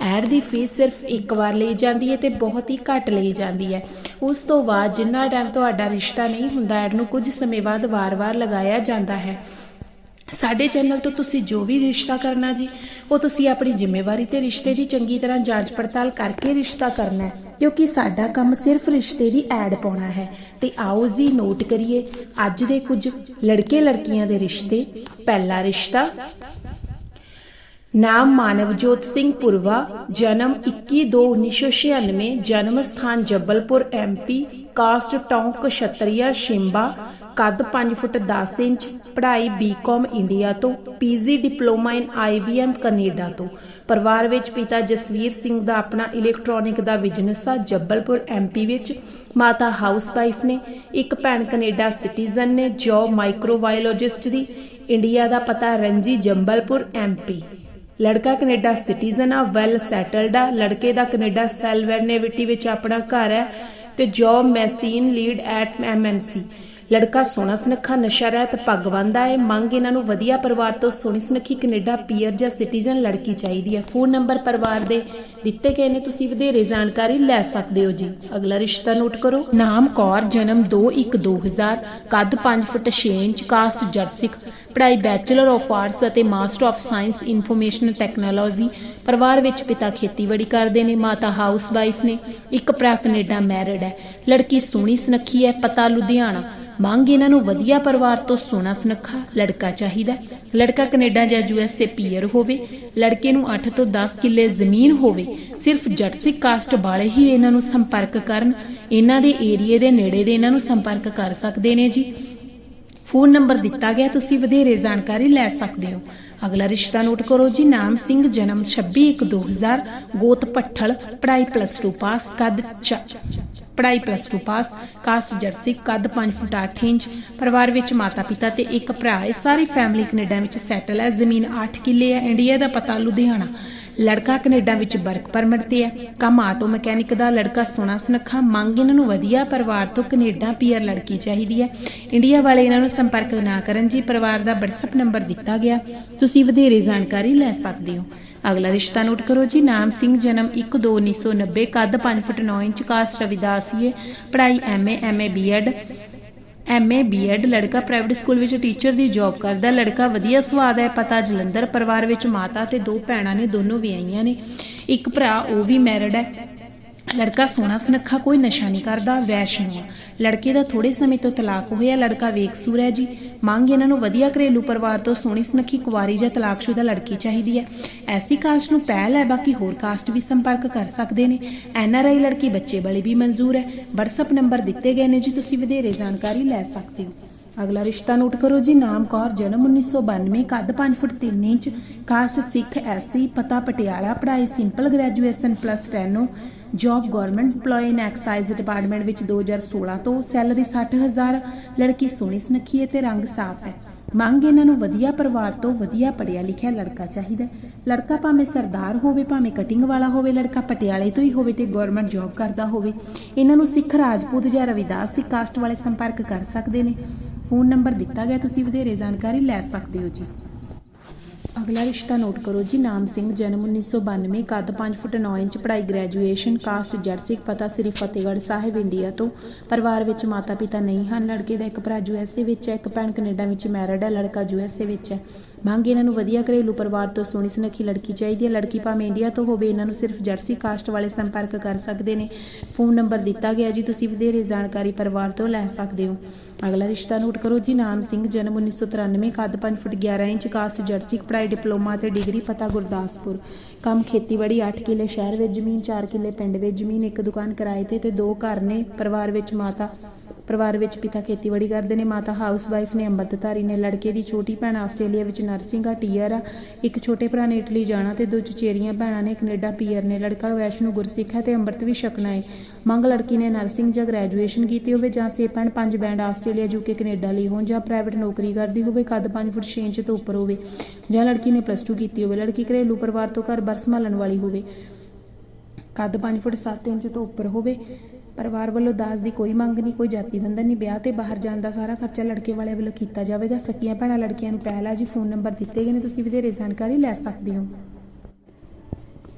Add ਦੀ fees ਸਿਰਫ ਇੱਕ ਵਾਰ ਲਈ ਜਾਂਦੀ ਹੈ ਤੇ ਬਹੁਤ ਹੀ ਘੱਟ ਲਈ ਜਾਂਦੀ ਹੈ। ਉਸ ਤੋਂ ਬਾਅਦ ਜਿੰਨਾ ਟਾਈਮ ਤੁਹਾਡਾ ਰਿਸ਼ਤਾ ਨਹੀਂ ਹੁੰਦਾ, ਐਡ ਨੂੰ ਕੁਝ ਸਮੇਂ ਬਾਅਦ ਵਾਰ-ਵਾਰ ਲਗਾਇਆ ਜਾਂਦਾ ਹੈ। ਸਾਡੇ ਚੈਨਲ ਤੋਂ ਤੁਸੀਂ ਜੋ ਵੀ ਰਿਸ਼ਤਾ ਕਰਨਾ ਜੀ, ਉਹ ਤੁਸੀਂ ਆਪਣੀ ਜ਼ਿੰਮੇਵਾਰੀ ਤੇ ਰਿਸ਼ਤੇ ਦੀ ਚੰਗੀ ਤਰ੍ਹਾਂ ਜਾਂਚ ਪੜਤਾਲ ਕਰਕੇ ਰਿਸ਼ਤਾ ਕਰਨਾ ਹੈ। ਕਿਉਂਕਿ ਸਾਡਾ ਕੰਮ ਸਿਰਫ ਰਿਸ਼ਤੇ ਦੀ ਐਡ ਪਾਉਣਾ ਹੈ। ਤੇ ਆਓ ਜੀ ਨੋਟ ਕਰੀਏ, ਅੱਜ ਦੇ ਕੁਝ ਲੜਕੇ ਲੜਕੀਆਂ ਦੇ ਰਿਸ਼ਤੇ। ਪਹਿਲਾ ਰਿਸ਼ਤਾ ਨਾਮ ਮਾਨਵਜੋਤ ਸਿੰਘ ਪੁਰਵਾ, ਜਨਮ 21/2/1996 ਜਨਮ ਸਥਾਨ ਜੱਬਲਪੁਰ ਐਮਪੀ ਕਾਸਟ ਟੌਂਕ ਕਸ਼ਤਰੀਆ ਸ਼ਿੰਬਾ, ਕੱਦ 5 ਫੁੱਟ 10 ਇੰਚ, ਪੜ੍ਹਾਈ ਬੀਕਾਮ ਇੰਡੀਆ ਤੋਂ, PG diploma in IVM Canada ਤੋਂ। ਪਰਿਵਾਰ ਵਿੱਚ ਪਿਤਾ ਜਸਵੀਰ ਸਿੰਘ ਦਾ ਆਪਣਾ ਇਲੈਕਟ੍ਰੋਨਿਕ ਦਾ ਬਿਜ਼ਨਸ ਆ, ਜੱਬਲਪੁਰ ਐਮਪੀ ਵਿੱਚ। ਮਾਤਾ ਹਾਊਸਵਾਈਫ ਨੇ, ਇੱਕ ਭੈਣ ਕੈਨੇਡਾ ਸਿਟੀਜ਼ਨ ਨੇ, ਜੋ ਮਾਈਕਰੋਬਾਇਓਲੋਜਿਸਟ ਦੀ, ਇੰਡੀਆ ਦਾ ਪਤਾ ਰੰਜੀ ਜੰਬਲਪੁਰ ਐਮਪੀ ਲੜਕਾ ਕੈਨੇਡਾ ਸਿਟੀਜ਼ਨ ਆ ਵੈਲ ਸੈਟਲਡ ਆ। ਲੜਕੇ ਦਾ ਕੈਨੇਡਾ ਸੈਲਵਰਨੇਵਿਟੀ ਵਿੱਚ ਆਪਣਾ ਘਰ ਹੈ ਤੇ job machine lead at MNC ਲੜਕਾ ਸੋਹਣਾ ਸੁਨੱਖਾ ਨਸ਼ਾ ਰਹਿਤ ਪੱਗ ਬੰਨ੍ਹਦਾ ਹੈ। ਮੰਗ ਇਹਨਾਂ ਨੂੰ ਵਧੀਆ ਪਰਿਵਾਰ ਤੋਂ ਸੋਹਣੀ ਸੁਨੱਖੀ ਕੈਨੇਡਾ ਪੀਅਰ ਜਾਂ ਸਿਟੀਜ਼ਨ ਲੜਕੀ ਚਾਹੀਦੀ ਹੈ। ਫੋਨ ਨੰਬਰ ਪਰਿਵਾਰ ਦੇ ਦਿੱਤੇ ਗਏ ਨੇ। ਤੁਸੀਂ ਵਧੇਰੇ ਜਾਣਕਾਰੀ ਲੈ ਸਕਦੇ ਹੋ ਜੀ। ਅਗਲਾ ਰਿਸ਼ਤਾ ਨੋਟ ਕਰੋ। ਨਾਮ ਕੌਰ, ਜਨਮ 2/1/2000 ਕੱਦ 5 ਫੁੱਟ 6 ਇੰਚ ਕਾਸਟ ਜਰਸਿਕ, ਪੜ੍ਹਾਈ ਬੈਚਲਰ ਆਫ ਆਰਟਸ ਅਤੇ master of science information technology ਪਰਿਵਾਰ ਵਿੱਚ ਪਿਤਾ ਖੇਤੀਬਾੜੀ ਕਰਦੇ ਨੇ, ਮਾਤਾ ਹਾਊਸ ਵਾਈਫ ਨੇ। ਇੱਕ ਭਰਾ ਕੈਨੇਡਾ ਮੈਰਿਡ ਹੈ। ਲੜਕੀ ਸੋਹਣੀ ਸੁਨੱਖੀ ਹੈ। ਪਤਾ ਲੁਧਿਆਣਾ। ਮੰਗ ਇਹਨਾਂ ਨੂੰ ਵਧੀਆ ਪਰਿਵਾਰ ਤੋਂ ਸੋਨਾ ਸੁਨੱਖਾ ਲੜਕਾ ਚਾਹੀਦਾ ਲੜਕਾ ਕੈਨੇਡਾ ਜਾਂ ਯੂਐਸਏ ਪੀਅਰ ਹੋਵੇ, ਲੜਕੇ ਨੂੰ 8 ਤੋਂ 10 ਕਿੱਲੇ ਜ਼ਮੀਨ ਹੋਵੇ, ਸਿਰਫ ਜਰਸੀ ਕਾਸਟ ਵਾਲੇ ਹੀ ਇਹਨਾਂ ਨੂੰ ਸੰਪਰਕ ਕਰਨ, ਇਹਨਾਂ ਦੇ ਏਰੀਏ ਦੇ ਨੇੜੇ ਦੇ ਇਹਨਾਂ ਨੂੰ ਸੰਪਰਕ ਕਰ ਸਕਦੇ ਨੇ ਜੀ। ਫੋਨ ਨੰਬਰ ਦਿੱਤਾ ਗਿਆ, ਤੁਸੀਂ ਵਧੇਰੇ ਜਾਣਕਾਰੀ ਲੈ ਸਕਦੇ ਹੋ। ਅਗਲਾ ਰਿਸ਼ਤਾ ਨੋਟ ਕਰੋ ਜੀ, ਨਾਮ ਸਿੰਘ, ਜਨਮ 26 1 2000 ਗੋਤ ਪੱਠਲ ਪੜਾਈ ਪਲੱਸ 2 ਪਾਸ ਕਦ 4 ਪੜਾਈ ਪਲੱਸ 2 ਪਾਸ ਕਾਸਟ ਜਰਸੀ, ਕੱਦ 5 ਫੁੱਟ 8 ਇੰਚ, ਪਰਿਵਾਰ ਵਿੱਚ ਮਾਤਾ-ਪਿਤਾ ਤੇ ਇੱਕ ਭਰਾ ਹੈ ਸਾਰੀ ਫੈਮਿਲੀ ਕੈਨੇਡਾ ਵਿੱਚ ਸੈਟਲ ਹੈ। ਜ਼ਮੀਨ 8 ਕਿੱਲੇ ਹੈ। ਇੰਡੀਆ ਦਾ ਪਤਾ ਲੁਧਿਆਣਾ। ਲੜਕਾ ਕੈਨੇਡਾ ਵਿੱਚ ਵਰਕ ਪਰਮਿਟ ਤੇ ਹੈ। ਕੰਮ ਆਟੋ ਮਕੈਨਿਕ ਦਾ, ਲੜਕਾ ਸੋਨਾ ਸੁਨੱਖਾ। ਮੰਗ ਇਹਨਾਂ ਨੂੰ ਵਧੀਆ ਪਰਿਵਾਰ ਤੋਂ ਕੈਨੇਡਾ ਪੀਅਰ ਲੜਕੀ ਚਾਹੀਦੀ ਹੈ। ਇੰਡੀਆ ਵਾਲੇ ਇਹਨਾਂ ਨੂੰ ਸੰਪਰਕ ਨਾ ਕਰਨ ਜੀ, ਪਰਿਵਾਰ ਦਾ ਵਟਸਐਪ ਨੰਬਰ ਦਿੱਤਾ ਗਿਆ। ਤੁਸੀਂ ਵਧੇਰੇ ਜਾਣਕਾਰੀ ਲੈ ਸਕਦੇ ਹੋ। ਅਗਲਾ ਰਿਸ਼ਤਾ ਨੋਟ ਕਰੋ ਜੀ, ਨਾਮ ਸਿੰਘ, ਜਨਮ 1/2/1990 ਕੱਦ 5 ਫੁੱਟ 9 ਇੰਚ, ਕਾਸਟ ਰਵਿਦਾਸੀਏ ਪੜ੍ਹਾਈ MA MA BEd MA BEd ਲੜਕਾ ਪ੍ਰਾਈਵੇਟ ਸਕੂਲ ਵਿੱਚ ਟੀਚਰ ਦੀ ਜੌਬ ਕਰਦਾ ਲੜਕਾ ਵਧੀਆ ਸਵਾਦ ਹੈ, ਪਤਾ ਜਲੰਧਰ ਪਰਿਵਾਰ ਵਿੱਚ ਮਾਤਾ ਤੇ ਦੋ ਭੈਣਾਂ ਨੇ, ਦੋਨੋਂ ਵਿਆਹੀਆਂ ਨੇ। ਇੱਕ ਭਰਾ, ਉਹ ਵੀ ਮੈਰਿਡ ਹੈ। ਲੜਕਾ ਸੋਹਣਾ ਸੁਨੱਖਾ ਕੋਈ ਨਸ਼ਾ ਨਹੀਂ ਕਰਦਾ ਵੈਸ਼ਨੂ ਆ ਲੜਕੇ ਦਾ ਥੋੜੇ ਸਮੇਂ ਤੋਂ ਤਲਾਕ ਹੋਇਆ, ਲੜਕਾ ਵੇਕਸੂਰ ਹੈ ਜੀ। ਮੰਗ ਇਹਨਾਂ ਨੂੰ ਵਧੀਆ ਘਰੇਲੂ ਪਰਿਵਾਰ ਤੋਂ ਸੋਹਣੀ ਸੁਨੱਖੀ ਕੁਵਾਰੀ ਜਾਂ ਤਲਾਕਸ਼ੁਦਾ ਲੜਕੀ ਚਾਹੀਦੀ ਹੈ। ਐਸੀ ਕਾਸਟ ਨੂੰ ਪਹਿਲ ਹੈ, ਬਾਕੀ ਹੋਰ ਕਾਸਟ ਵੀ ਸੰਪਰਕ ਕਰ ਸਕਦੇ ਨੇ। ਐਨਆਰਆਈ ਲੜਕੀ ਬੱਚੇ ਵਾਲੀ ਵੀ ਮਨਜ਼ੂਰ ਹੈ। WhatsApp ਨੰਬਰ ਦਿੱਤੇ ਗਏ ਨੇ ਜੀ, ਤੁਸੀਂ ਵਧੇਰੇ ਜਾਣਕਾਰੀ ਲੈ ਸਕਦੇ ਹੋ। ਅਗਲਾ ਰਿਸ਼ਤਾ ਨੋਟ ਕਰੋ ਜੀ, ਨਾਮ ਕੌਰ, ਜਨਮ 1992 ਕੱਦ 5 ਫੁੱਟ 3 ਇੰਚ, ਕਾਸਟ ਸਿੱਖ ਐਸੀ ਪਤਾ ਪਟਿਆਲਾ, ਪੜ੍ਹਾਈ simple graduation plus steno job government EMPLOYE in excise department ਵਿੱਚ 2016 ਤੋਂ ਸੈਲਰੀ 60000 ਲੜਕੀ ਸੋਹਣੀ ਸੁਨੱਖੀ ਹੈ ਤੇ ਰੰਗ ਸਾਫ਼ ਹੈ। ਮੰਗ ਇਹਨਾਂ ਨੂੰ ਵਧੀਆ ਪਰਿਵਾਰ ਤੋਂ ਵਧੀਆ ਪੜਿਆ ਲਿਖਿਆ ਲੜਕਾ ਚਾਹੀਦਾ ਲੜਕਾ ਭਾਵੇਂ ਸਰਦਾਰ ਹੋਵੇ, ਭਾਵੇਂ ਕਟਿੰਗ ਵਾਲਾ ਹੋਵੇ, ਲੜਕਾ ਪਟਿਆਲੇ ਤੋਂ ਹੀ ਹੋਵੇ ਤੇ ਗਵਰਨਮੈਂਟ ਜੌਬ ਕਰਦਾ ਹੋਵੇ, ਇਹਨਾਂ ਨੂੰ ਸਿੱਖ ਰਾਜਪੂਤ ਜਾਂ ਰਵਿਦਾਸ ਸਿੱਖ ਕਾਸਟ ਵਾਲੇ ਸੰਪਰਕ ਕਰ ਸਕਦੇ ਨੇ। ਫੋਨ ਨੰਬਰ ਦਿੱਤਾ ਗਿਆ, ਤੁਸੀਂ ਵਧੇਰੇ ਜਾਣਕਾਰੀ ਲੈ ਸਕਦੇ ਹੋ ਜੀ। ਅਗਲਾ ਰਿਸ਼ਤਾ ਨੋਟ ਕਰੋ ਜੀ, ਨਾਮ ਸਿੰਘ, ਜਨਮ 1992 ਕੱਦ 5 ਫੁੱਟ 9 ਇੰਚ, ਪੜ੍ਹਾਈ ਗ੍ਰੈਜੂਏਸ਼ਨ ਕਾਸਟ ਜਰਸਿਕ ਪਤਾ ਸ੍ਰੀ ਫਤਿਹਗੜ੍ਹ ਸਾਹਿਬ, ਇੰਡੀਆ ਤੋਂ। ਪਰਿਵਾਰ ਵਿੱਚ ਮਾਤਾ ਪਿਤਾ ਨਹੀਂ ਹਨ, ਲੜਕੇ ਦਾ ਇੱਕ ਭਰਾ ਯੂਐਸਏ ਵਿੱਚ ਹੈ, ਇੱਕ ਭੈਣ ਕੈਨੇਡਾ ਵਿੱਚ ਮੈਰਿਡ ਹੈ, ਲੜਕਾ ਯੂਐਸਏ ਵਿੱਚ ਹੈ। ਮੰਗ ਇਹਨਾਂ ਨੂੰ ਵਧੀਆ ਘਰੇਲੂ ਪਰਿਵਾਰ ਤੋਂ ਸੋਹਣੀ ਸੁਨੱਖੀ ਲੜਕੀ ਚਾਹੀਦੀ ਹੈ। ਲੜਕੀ ਭਾਵੇਂ ਇੰਡੀਆ ਤੋਂ ਹੋਵੇ, ਇਹਨਾਂ ਨੂੰ ਸਿਰਫ ਜਰਸੀ ਕਾਸਟ ਵਾਲੇ ਸੰਪਰਕ ਕਰ ਸਕਦੇ ਨੇ। ਫੋਨ ਨੰਬਰ ਦਿੱਤਾ ਗਿਆ ਜੀ, ਤੁਸੀਂ ਵਧੇਰੇ ਜਾਣਕਾਰੀ ਪਰਿਵਾਰ ਤੋਂ ਲੈ ਸਕਦੇ ਹੋ। ਅਗਲਾ ਰਿਸ਼ਤਾ ਨੋਟ ਕਰੋ ਜੀ, ਨਾਮ ਸਿੰਘ, ਜਨਮ 1993 ਕੱਦ 5 ਫੁੱਟ 11 ਇੰਚ, ਕਾਸਟ ਜਰਸੀ, ਪੜ੍ਹਾਈ, ਡਿਪਲੋਮਾ ਤੇ ਡਿਗਰੀ, ਪਤਾ ਗੁਰਦਾਸਪੁਰ। ਕੰਮ ਖੇਤੀਬਾੜੀ 8 ਕਿੱਲੇ ਸ਼ਹਿਰ ਵਿੱਚ ਜ਼ਮੀਨ 4 ਕਿੱਲੇ ਪਿੰਡ ਵਿੱਚ ਜ਼ਮੀਨ, ਇੱਕ ਦੁਕਾਨ ਕਿਰਾਏ ਤੇ ਤੇ ਦੋ ਘਰ ਨੇ। ਪਰਿਵਾਰ ਵਿੱਚ ਮਾਤਾ ਪਰਿਵਾਰ ਵਿੱਚ ਪਿਤਾ ਖੇਤੀਬਾੜੀ ਕਰਦੇ ਨੇ, ਮਾਤਾ ਹਾਊਸਵਾਈਫ ਨੇ ਅੰਮ੍ਰਿਤਧਾਰੀ ਨੇ ਲੜਕੇ ਦੀ ਛੋਟੀ ਭੈਣ ਆਸਟ੍ਰੇਲੀਆ ਵਿੱਚ ਨਰਸਿੰਗ ਆ ਟੀਆਰ ਆ। ਇੱਕ ਛੋਟੇ ਭਰਾ ਨੇ ਇਟਲੀ ਜਾਣਾ ਤੇ ਦੋ ਚਚੇਰੀਆਂ ਭੈਣਾਂ ਨੇ ਕੈਨੇਡਾ ਪੀਆਰ ਨੇ। ਲੜਕਾ ਵੈਸ਼ਨੂ ਗੁਰਸਿੱਖ ਹੈ ਤੇ ਅੰਮ੍ਰਿਤ ਵੀ ਛਕਣਾ ਹੈ ਮੰਗ ਲੜਕੀ ਨੇ ਨਰਸਿੰਗ ਜਾਂ ਗ੍ਰੈਜੂਏਸ਼ਨ ਕੀਤੀ ਹੋਵੇ ਜਾਂ ਸੇ ਭੈਣ ਪੰਜ ਬੈਂਡ ਆਸਟ੍ਰੇਲੀਆ ਯੂਕੇ ਕੈਨੇਡਾ ਲਈ ਹੋਣ ਜਾਂ ਪ੍ਰਾਈਵੇਟ ਨੌਕਰੀ ਕਰਦੀ ਹੋਵੇ, ਕੱਦ 5 ਫੁੱਟ 6 ਇੰਚ ਤੋਂ ਉੱਪਰ ਹੋਵੇ ਜਾਂ ਲੜਕੀ ਨੇ ਪਲੱਸ 2 ਕੀਤੀ ਹੋਵੇ। ਲੜਕੀ ਘਰੇਲੂ ਪਰਿਵਾਰ ਤੋਂ ਘਰ-ਬਾਰ ਸੰਭਾਲਣ ਵਾਲੀ ਹੋਵੇ, ਕੱਦ 5 ਫੁੱਟ 7 ਇੰਚ ਤੋਂ ਉੱਪਰ ਹੋਵੇ। ਪਰਿਵਾਰ ਵੱਲੋਂ ਦਾਜ ਦੀ ਕੋਈ ਮੰਗ ਨਹੀਂ, ਕੋਈ ਜਾਤੀ ਬੰਧਨ ਨਹੀਂ, ਵਿਆਹ ਤੇ ਬਾਹਰ ਜਾਣ ਦਾ ਸਾਰਾ ਖਰਚਾ ਲੜਕੇ ਵਾਲੇ ਵੱਲੋਂ ਕੀਤਾ ਜਾਵੇਗਾ। ਸਕੀਆਂ ਭੈਣਾਂ ਲੜਕੀਆਂ ਨੂੰ ਪਹਿਲਾ ਜੀ ਫੋਨ ਨੰਬਰ ਦਿੱਤੇ ਗਏ ਨੇ, ਤੁਸੀਂ ਵਧੇਰੇ ਜਾਣਕਾਰੀ ਲੈ ਸਕਦੇ ਹੋ।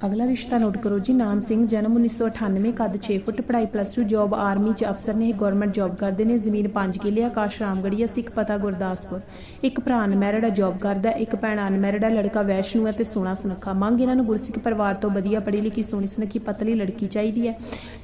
ਅਗਲਾ ਰਿਸ਼ਤਾ ਨੋਟ ਕਰੋ ਜੀ, ਨਾਮ ਸਿੰਘ, ਜਨਮ 1998 ਕੱਦ 6 ਫੁੱਟ, ਪੜ੍ਹਾਈ ਪਲੱਸ 2 ਜੌਬ ਆਰਮੀ ਚ ਅਫਸਰ ਨੇ ਗਵਰਨਮੈਂਟ ਜੌਬ ਕਰਦੇ ਨੇ, ਜ਼ਮੀਨ 5 ਕਿੱਲੇ, ਆਕਾਸ਼ ਰਾਮਗੜੀਆ ਸਿੱਖ ਪਤਾ, ਗੁਰਦਾਸਪੁਰ। ਇੱਕ ਭਰਾ ਅਨਮੈਰਿਡ ਆ ਜੌਬ ਕਰਦਾ, ਇੱਕ ਭੈਣ ਅਨਮੈਰਿਡ ਆ, ਲੜਕਾ ਵੈਸ਼ਨੂ ਹੈ ਤੇ ਸੋਹਣਾ ਸੁਨੱਖਾ। ਮੰਗ ਇਹਨਾਂ ਨੂੰ ਗੁਰਸਿੱਖ ਪਰਿਵਾਰ ਤੋਂ ਵਧੀਆ ਪੜ੍ਹੀ ਲਿਖੀ, ਸੋਹਣੀ ਸੁਨੱਖੀ, ਪਤਲੀ ਲੜਕੀ ਚਾਹੀਦੀ ਹੈ।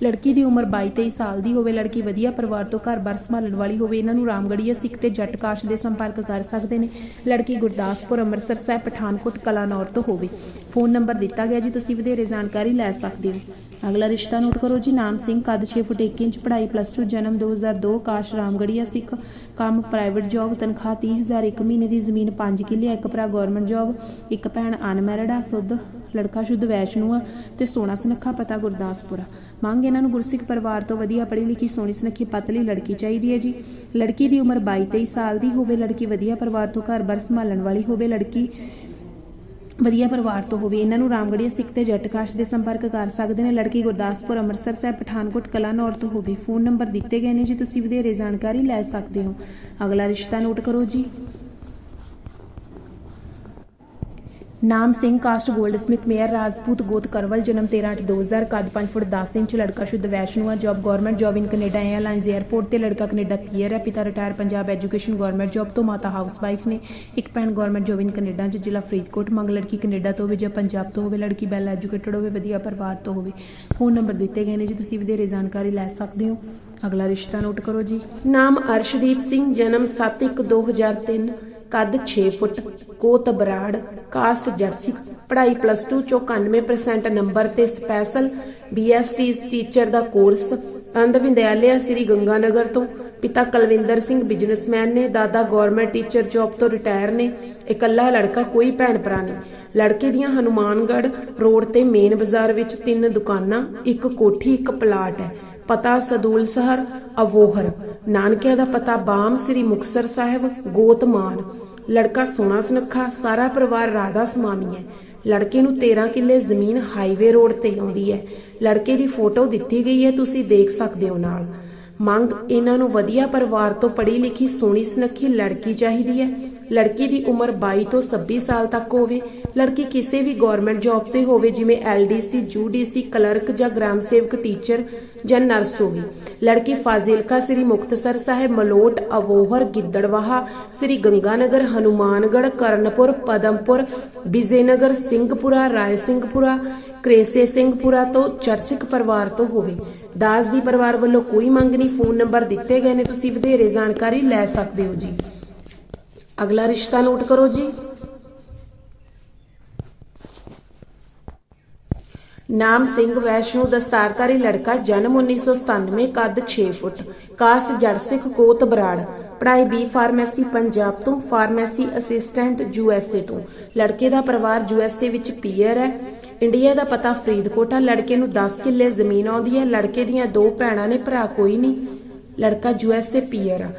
ਲੜਕੀ ਦੀ ਉਮਰ 22 23 ਸਾਲ ਦੀ ਹੋਵੇ, ਲੜਕੀ ਵਧੀਆ ਪਰਿਵਾਰ ਤੋਂ ਘਰ-ਬਾਰ ਸੰਭਾਲਣ ਵਾਲੀ ਹੋਵੇ, ਇਹਨਾਂ ਨੂੰ ਰਾਮਗੜੀਆ ਸਿੱਖ ਤੇ ਜੱਟਕਾਸ਼ ਦੇ ਸੰਪਰਕ ਕਰ ਸਕਦੇ ਨੇ। ਲੜਕੀ ਗੁਰਦਾਸਪੁਰ, ਅੰਮ੍ਰਿਤਸਰ ਸਾਹਿਬ, ਪਠਾਨਕੋਟ, ਕਲਾਨੌਰ ਤੋਂ ਹੋਵੇ। ਫੋਨ ਨੰਬਰ ਦਿੱਤਾ ਗਿਆ ਜੀ, ਤੁਸੀਂ ਵਧੇਰੇ ਜਾਣਕਾਰੀ ਲੈ ਸਕਦੇ ਹੋ। ਅਗਲਾ ਰਿਸ਼ਤਾ ਨੋਟ ਕਰੋ ਜੀ, ਨਾਮ ਸਿੰਘ, ਕੱਦ 6 ਫੁੱਟ 1 ਇੰਚ, ਪੜ੍ਹਾਈ ਪਲੱਸ 2 ਜਨਮ 2002 ਕਾਸ਼ ਰਾਮਗੜੀਆ ਸਿੱਖ, ਕੰਮ ਪ੍ਰਾਈਵੇਟ ਜੌਬ ਤਨਖਾਹ 30000 ਇੱਕ ਮਹੀਨੇ ਦੀ ਜ਼ਮੀਨ 5 ਕਿੱਲੇ, ਇੱਕ ਭਰਾ ਗਵਰਨਮੈਂਟ ਜੌਬ ਇੱਕ ਭੈਣ ਅਨਮੈਰਿਡ ਆ, ਸੁੱਧ, ਲੜਕਾ ਸ਼ੁੱਧ ਵੈਸ਼ਨੂ ਆ ਤੇ ਸੋਹਣਾ ਸੁਨੱਖਾ ਪਤਾ ਗੁਰਦਾਸਪੁਰ ਮੰਗ ਇਹਨਾਂ ਨੂੰ ਗੁਰਸਿੱਖ ਪਰਿਵਾਰ ਤੋਂ ਵਧੀਆ ਪੜ੍ਹੀ ਲਿਖੀ, ਸੋਹਣੀ ਸੁਨੱਖੀ ਪਤਲੀ ਲੜਕੀ ਚਾਹੀਦੀ ਹੈ ਜੀ। ਲੜਕੀ ਦੀ ਉਮਰ 22 23 ਸਾਲ ਦੀ ਹੋਵੇ, ਲੜਕੀ ਵਧੀਆ ਪਰਿਵਾਰ ਤੋਂ ਘਰ-ਬਾਰ ਸੰਭਾਲਣ ਵਾਲੀ ਹੋਵੇ, ਲੜਕੀ ਵਧੀਆ ਪਰਿਵਾਰ ਤੋਂ ਹੋਵੇ, ਇਹਨਾਂ ਨੂੰ ਰਾਮਗੜੀਆ ਸਿੱਖ ਤੇ ਜੱਟਕਾਸ਼ ਦੇ ਸੰਪਰਕ ਕਰ ਸਕਦੇ ਨੇ। ਲੜਕੀ ਗੁਰਦਾਸਪੁਰ ਅੰਮ੍ਰਿਤਸਰ ਸਾਹਿਬ, ਪਠਾਨਕੋਟ ਕਲਾਨੌਰ ਤੋਂ ਹੋਵੇ। ਫੋਨ ਨੰਬਰ ਦਿੱਤੇ ਗਏ ਨੇ ਜੀ, ਤੁਸੀਂ ਵਧੇਰੇ ਜਾਣਕਾਰੀ ਲੈ ਸਕਦੇ ਹੋ। ਅਗਲਾ ਰਿਸ਼ਤਾ ਨੋਟ ਕਰੋ ਜੀ। ਨਾਮ ਸਿੰਘ, ਕਾਸਟ ਗੋਲਡਸਮਿਥ ਮੇਅਰ ਰਾਜਪੂਤ ਗੋਤ ਕਰਵਲ, ਜਨਮ 13/8/2000 ਕੱਦ 5 ਫੁੱਟ 10 ਇੰਚ, ਲੜਕਾ ਸ਼ੁੱਧ ਵੈਸ਼ਨੂ ਆ job government job in Canada airlines airport ਤੇ ਲੜਕਾ ਕੈਨੇਡਾ ਪੀਅਰ ਹੈ। ਪਿਤਾ retire Punjab education government job ਤੋਂ, ਮਾਤਾ ਹਾਊਸ ਵਾਈਫ ਨੇ ਇੱਕ ਭੈਣ ਗਵਰਨਮੈਂਟ ਜੌਬ ਇਨ ਕੈਨੇਡਾ ਚ ਜ਼ਿਲ੍ਹਾ ਫਰੀਦਕੋਟ, ਮੰਗ ਲੜਕੀ ਕੈਨੇਡਾ ਤੋਂ ਹੋਵੇ ਜਾਂ ਪੰਜਾਬ ਤੋਂ ਹੋਵੇ, ਲੜਕੀ ਵੈਲ ਐਜੂਕੇਟਡ ਹੋਵੇ, ਵਧੀਆ ਪਰਿਵਾਰ ਤੋਂ ਹੋਵੇ। ਫੋਨ ਨੰਬਰ ਦਿੱਤੇ ਗਏ ਨੇ ਜੀ, ਤੁਸੀਂ ਵਧੇਰੇ ਜਾਣਕਾਰੀ ਲੈ ਸਕਦੇ ਹੋ। ਅਗਲਾ ਰਿਸ਼ਤਾ ਨੋਟ ਕਰੋ ਜੀ। ਨਾਮ ਅਰਸ਼ਦੀਪ ਸਿੰਘ, ਜਨਮ 7/1/2003 ਕੱਦ 6 ਫੁੱਟ, ਕੋਤ ਬਰਾੜ, ਕਾਸਟ ਜਰਸੀ, ਪੜ੍ਹਾਈ ਪਲੱਸ 2 ਚੋਂ 91% ਨੰਬਰ ਤੇ ਸਪੈਸ਼ਲ ਬੀਐਸਟੀ ਟੀਚਰ ਦਾ ਕੋਰਸ ਅੰਧ ਵਿਦਿਆਲਿਆ ਸ੍ਰੀ ਗੰਗਾਨਗਰ ਤੋਂ, ਪਿਤਾ ਕਲਵਿੰਦਰ ਸਿੰਘ ਬਿਜ਼ਨਸਮੈਨ ਨੇ, ਦਾਦਾ ਗਵਰਨਮੈਂਟ ਟੀਚਰ ਜੌਬ ਤੋਂ ਰਿਟਾਇਰ ਨੇ, ਇਕੱਲਾ ਲੜਕਾ ਕੋਈ ਭੈਣ ਭਰਾ ਨਹੀਂ। ਲੜਕੇ ਦੀਆਂ ਹਨੂਮਾਨਗੜ੍ਹ ਰੋਡ ਤੇ ਮੇਨ ਬਾਜ਼ਾਰ ਵਿੱਚ ਤਿੰਨ ਦੁਕਾਨਾਂ, ਇੱਕ ਕੋਠੀ, ਇੱਕ ਪਲਾਟ ਹੈ। ਪਤਾ ਸਦੂਲ ਸਹਰ, ਅਵੋਹਰ। ਨਾਨਕਿਆਂ ਦਾ ਪਤਾ ਬਾਮ ਸ੍ਰੀ ਮੁਕਤਸਰ ਸਾਹਿਬ ਗੋਤਮਾਨ ਲੜਕਾ ਸੋਹਣਾ ਸੁਨੱਖਾ, ਸਾਰਾ ਪਰਿਵਾਰ ਰਾਧਾ ਸਮਾਮੀ ਹੈ। ਲੜਕੇ ਨੂੰ 13 ਕਿੱਲੇ ਜ਼ਮੀਨ ਹਾਈਵੇ ਰੋਡ ਤੇ ਆਉਂਦੀ ਹੈ। ਲੜਕੇ ਦੀ ਫੋਟੋ ਦਿੱਤੀ ਗਈ ਹੈ, ਤੁਸੀਂ ਦੇਖ ਸਕਦੇ ਹੋ ਨਾਲ। ਮੰਗ, ਇਹਨਾਂ ਨੂੰ ਵਧੀਆ ਪਰਿਵਾਰ ਤੋਂ ਪੜ੍ਹੀ ਲਿਖੀ ਸੋਹਣੀ ਸੁਨੱਖੀ ਲੜਕੀ ਚਾਹੀਦੀ ਹੈ। ਲੜਕੀ ਦੀ ਉਮਰ 22 ਤੋਂ 26 ਸਾਲ ਤੱਕ ਹੋਵੇ, ਲੜਕੀ ਕਿਸੇ ਵੀ ਗਵਰਨਮੈਂਟ ਜੌਬ ਤੇ ਹੋਵੇ, ਜਿਵੇਂ ਐਲਡੀਸੀ ਯੂਡੀਸੀ ਕਲਰਕ ਜਾਂ ਗ੍ਰਾਮ ਸੇਵਕ ਟੀਚਰ ਜਾਂ ਨਰਸ ਹੋਵੇ। ਲੜਕੀ ਫਾਜ਼ਿਲਕਾ ਸ੍ਰੀ ਮੁਕਤਸਰ ਸਾਹਿਬ, ਮਲੋਟ, ਅਵੋਹਰ, ਗਿੱਦੜਵਾਹਾ, ਸ੍ਰੀ ਗੰਗਾਨਗਰ, ਹਨੂਮਾਨਗੜ੍ਹ, ਕਰਨਪੁਰ, ਪਦਮਪੁਰ, ਵਿਜੇਨਗਰ, ਸਿੰਘਪੁਰਾ ਰਾਏ ਸਿੰਘਪੁਰਾ ਕ੍ਰੇਸੇ ਸਿੰਘਪੁਰਾ ਤੋਂ ਚਰਸਿਕ ਪਰਿਵਾਰ ਤੋਂ ਹੋਵੇ। ਦਾਸ ਦੀ ਪਰਿਵਾਰ ਵੱਲੋਂ ਕੋਈ ਮੰਗ ਨਹੀਂ, ਫੋਨ ਨੰਬਰ ਦਿੱਤੇ ਗਏ ਨੇ, ਤੁਸੀਂ ਵਧੇਰੇ ਜਾਣਕਾਰੀ ਲੈ ਸਕਦੇ ਹੋ ਜੀ। ਅਗਲਾ ਰਿਸ਼ਤਾ ਨੋਟ ਕਰੋ ਜੀ। ਨਾਮ ਸਿੰਘ ਵੈਸ਼ਨੂ ਦਸਤਾਰਧਾਰੀ ਲੜਕਾ, ਜਨਮ 1997 ਕੱਦ 6 ਫੁੱਟ, ਕਾਸਟ ਜਰਸਿਕ ਕੋਤ ਬਰਾੜ। ਪੜ੍ਹਾਈ ਬੀ ਫਾਰਮੇਸੀ ਪੰਜਾਬ ਤੋਂ ਫਾਰਮੇਸੀ ਅਸਿਸਟੈਂਟ ਯੂਐਸਏ ਤੋਂ। ਲੜਕੇ ਦਾ ਪਰਿਵਾਰ ਯੂਐਸਏ ਵਿੱਚ ਪੀਅਰ ਹੈ। ਇੰਡੀਆ ਦਾ ਪਤਾ ਫਰੀਦਕੋਟ ਆ। ਲੜਕੇ ਨੂੰ 10 ਕਿੱਲੇ ਜ਼ਮੀਨ ਆਉਂਦੀ ਹੈ। ਲੜਕੇ ਦੀਆਂ ਦੋ ਭੈਣਾਂ ਨੇ, ਭਰਾ ਕੋਈ ਨਹੀਂ। ਲੜਕਾ ਯੂਐਸਏ ਪੀਅਰ ਆ।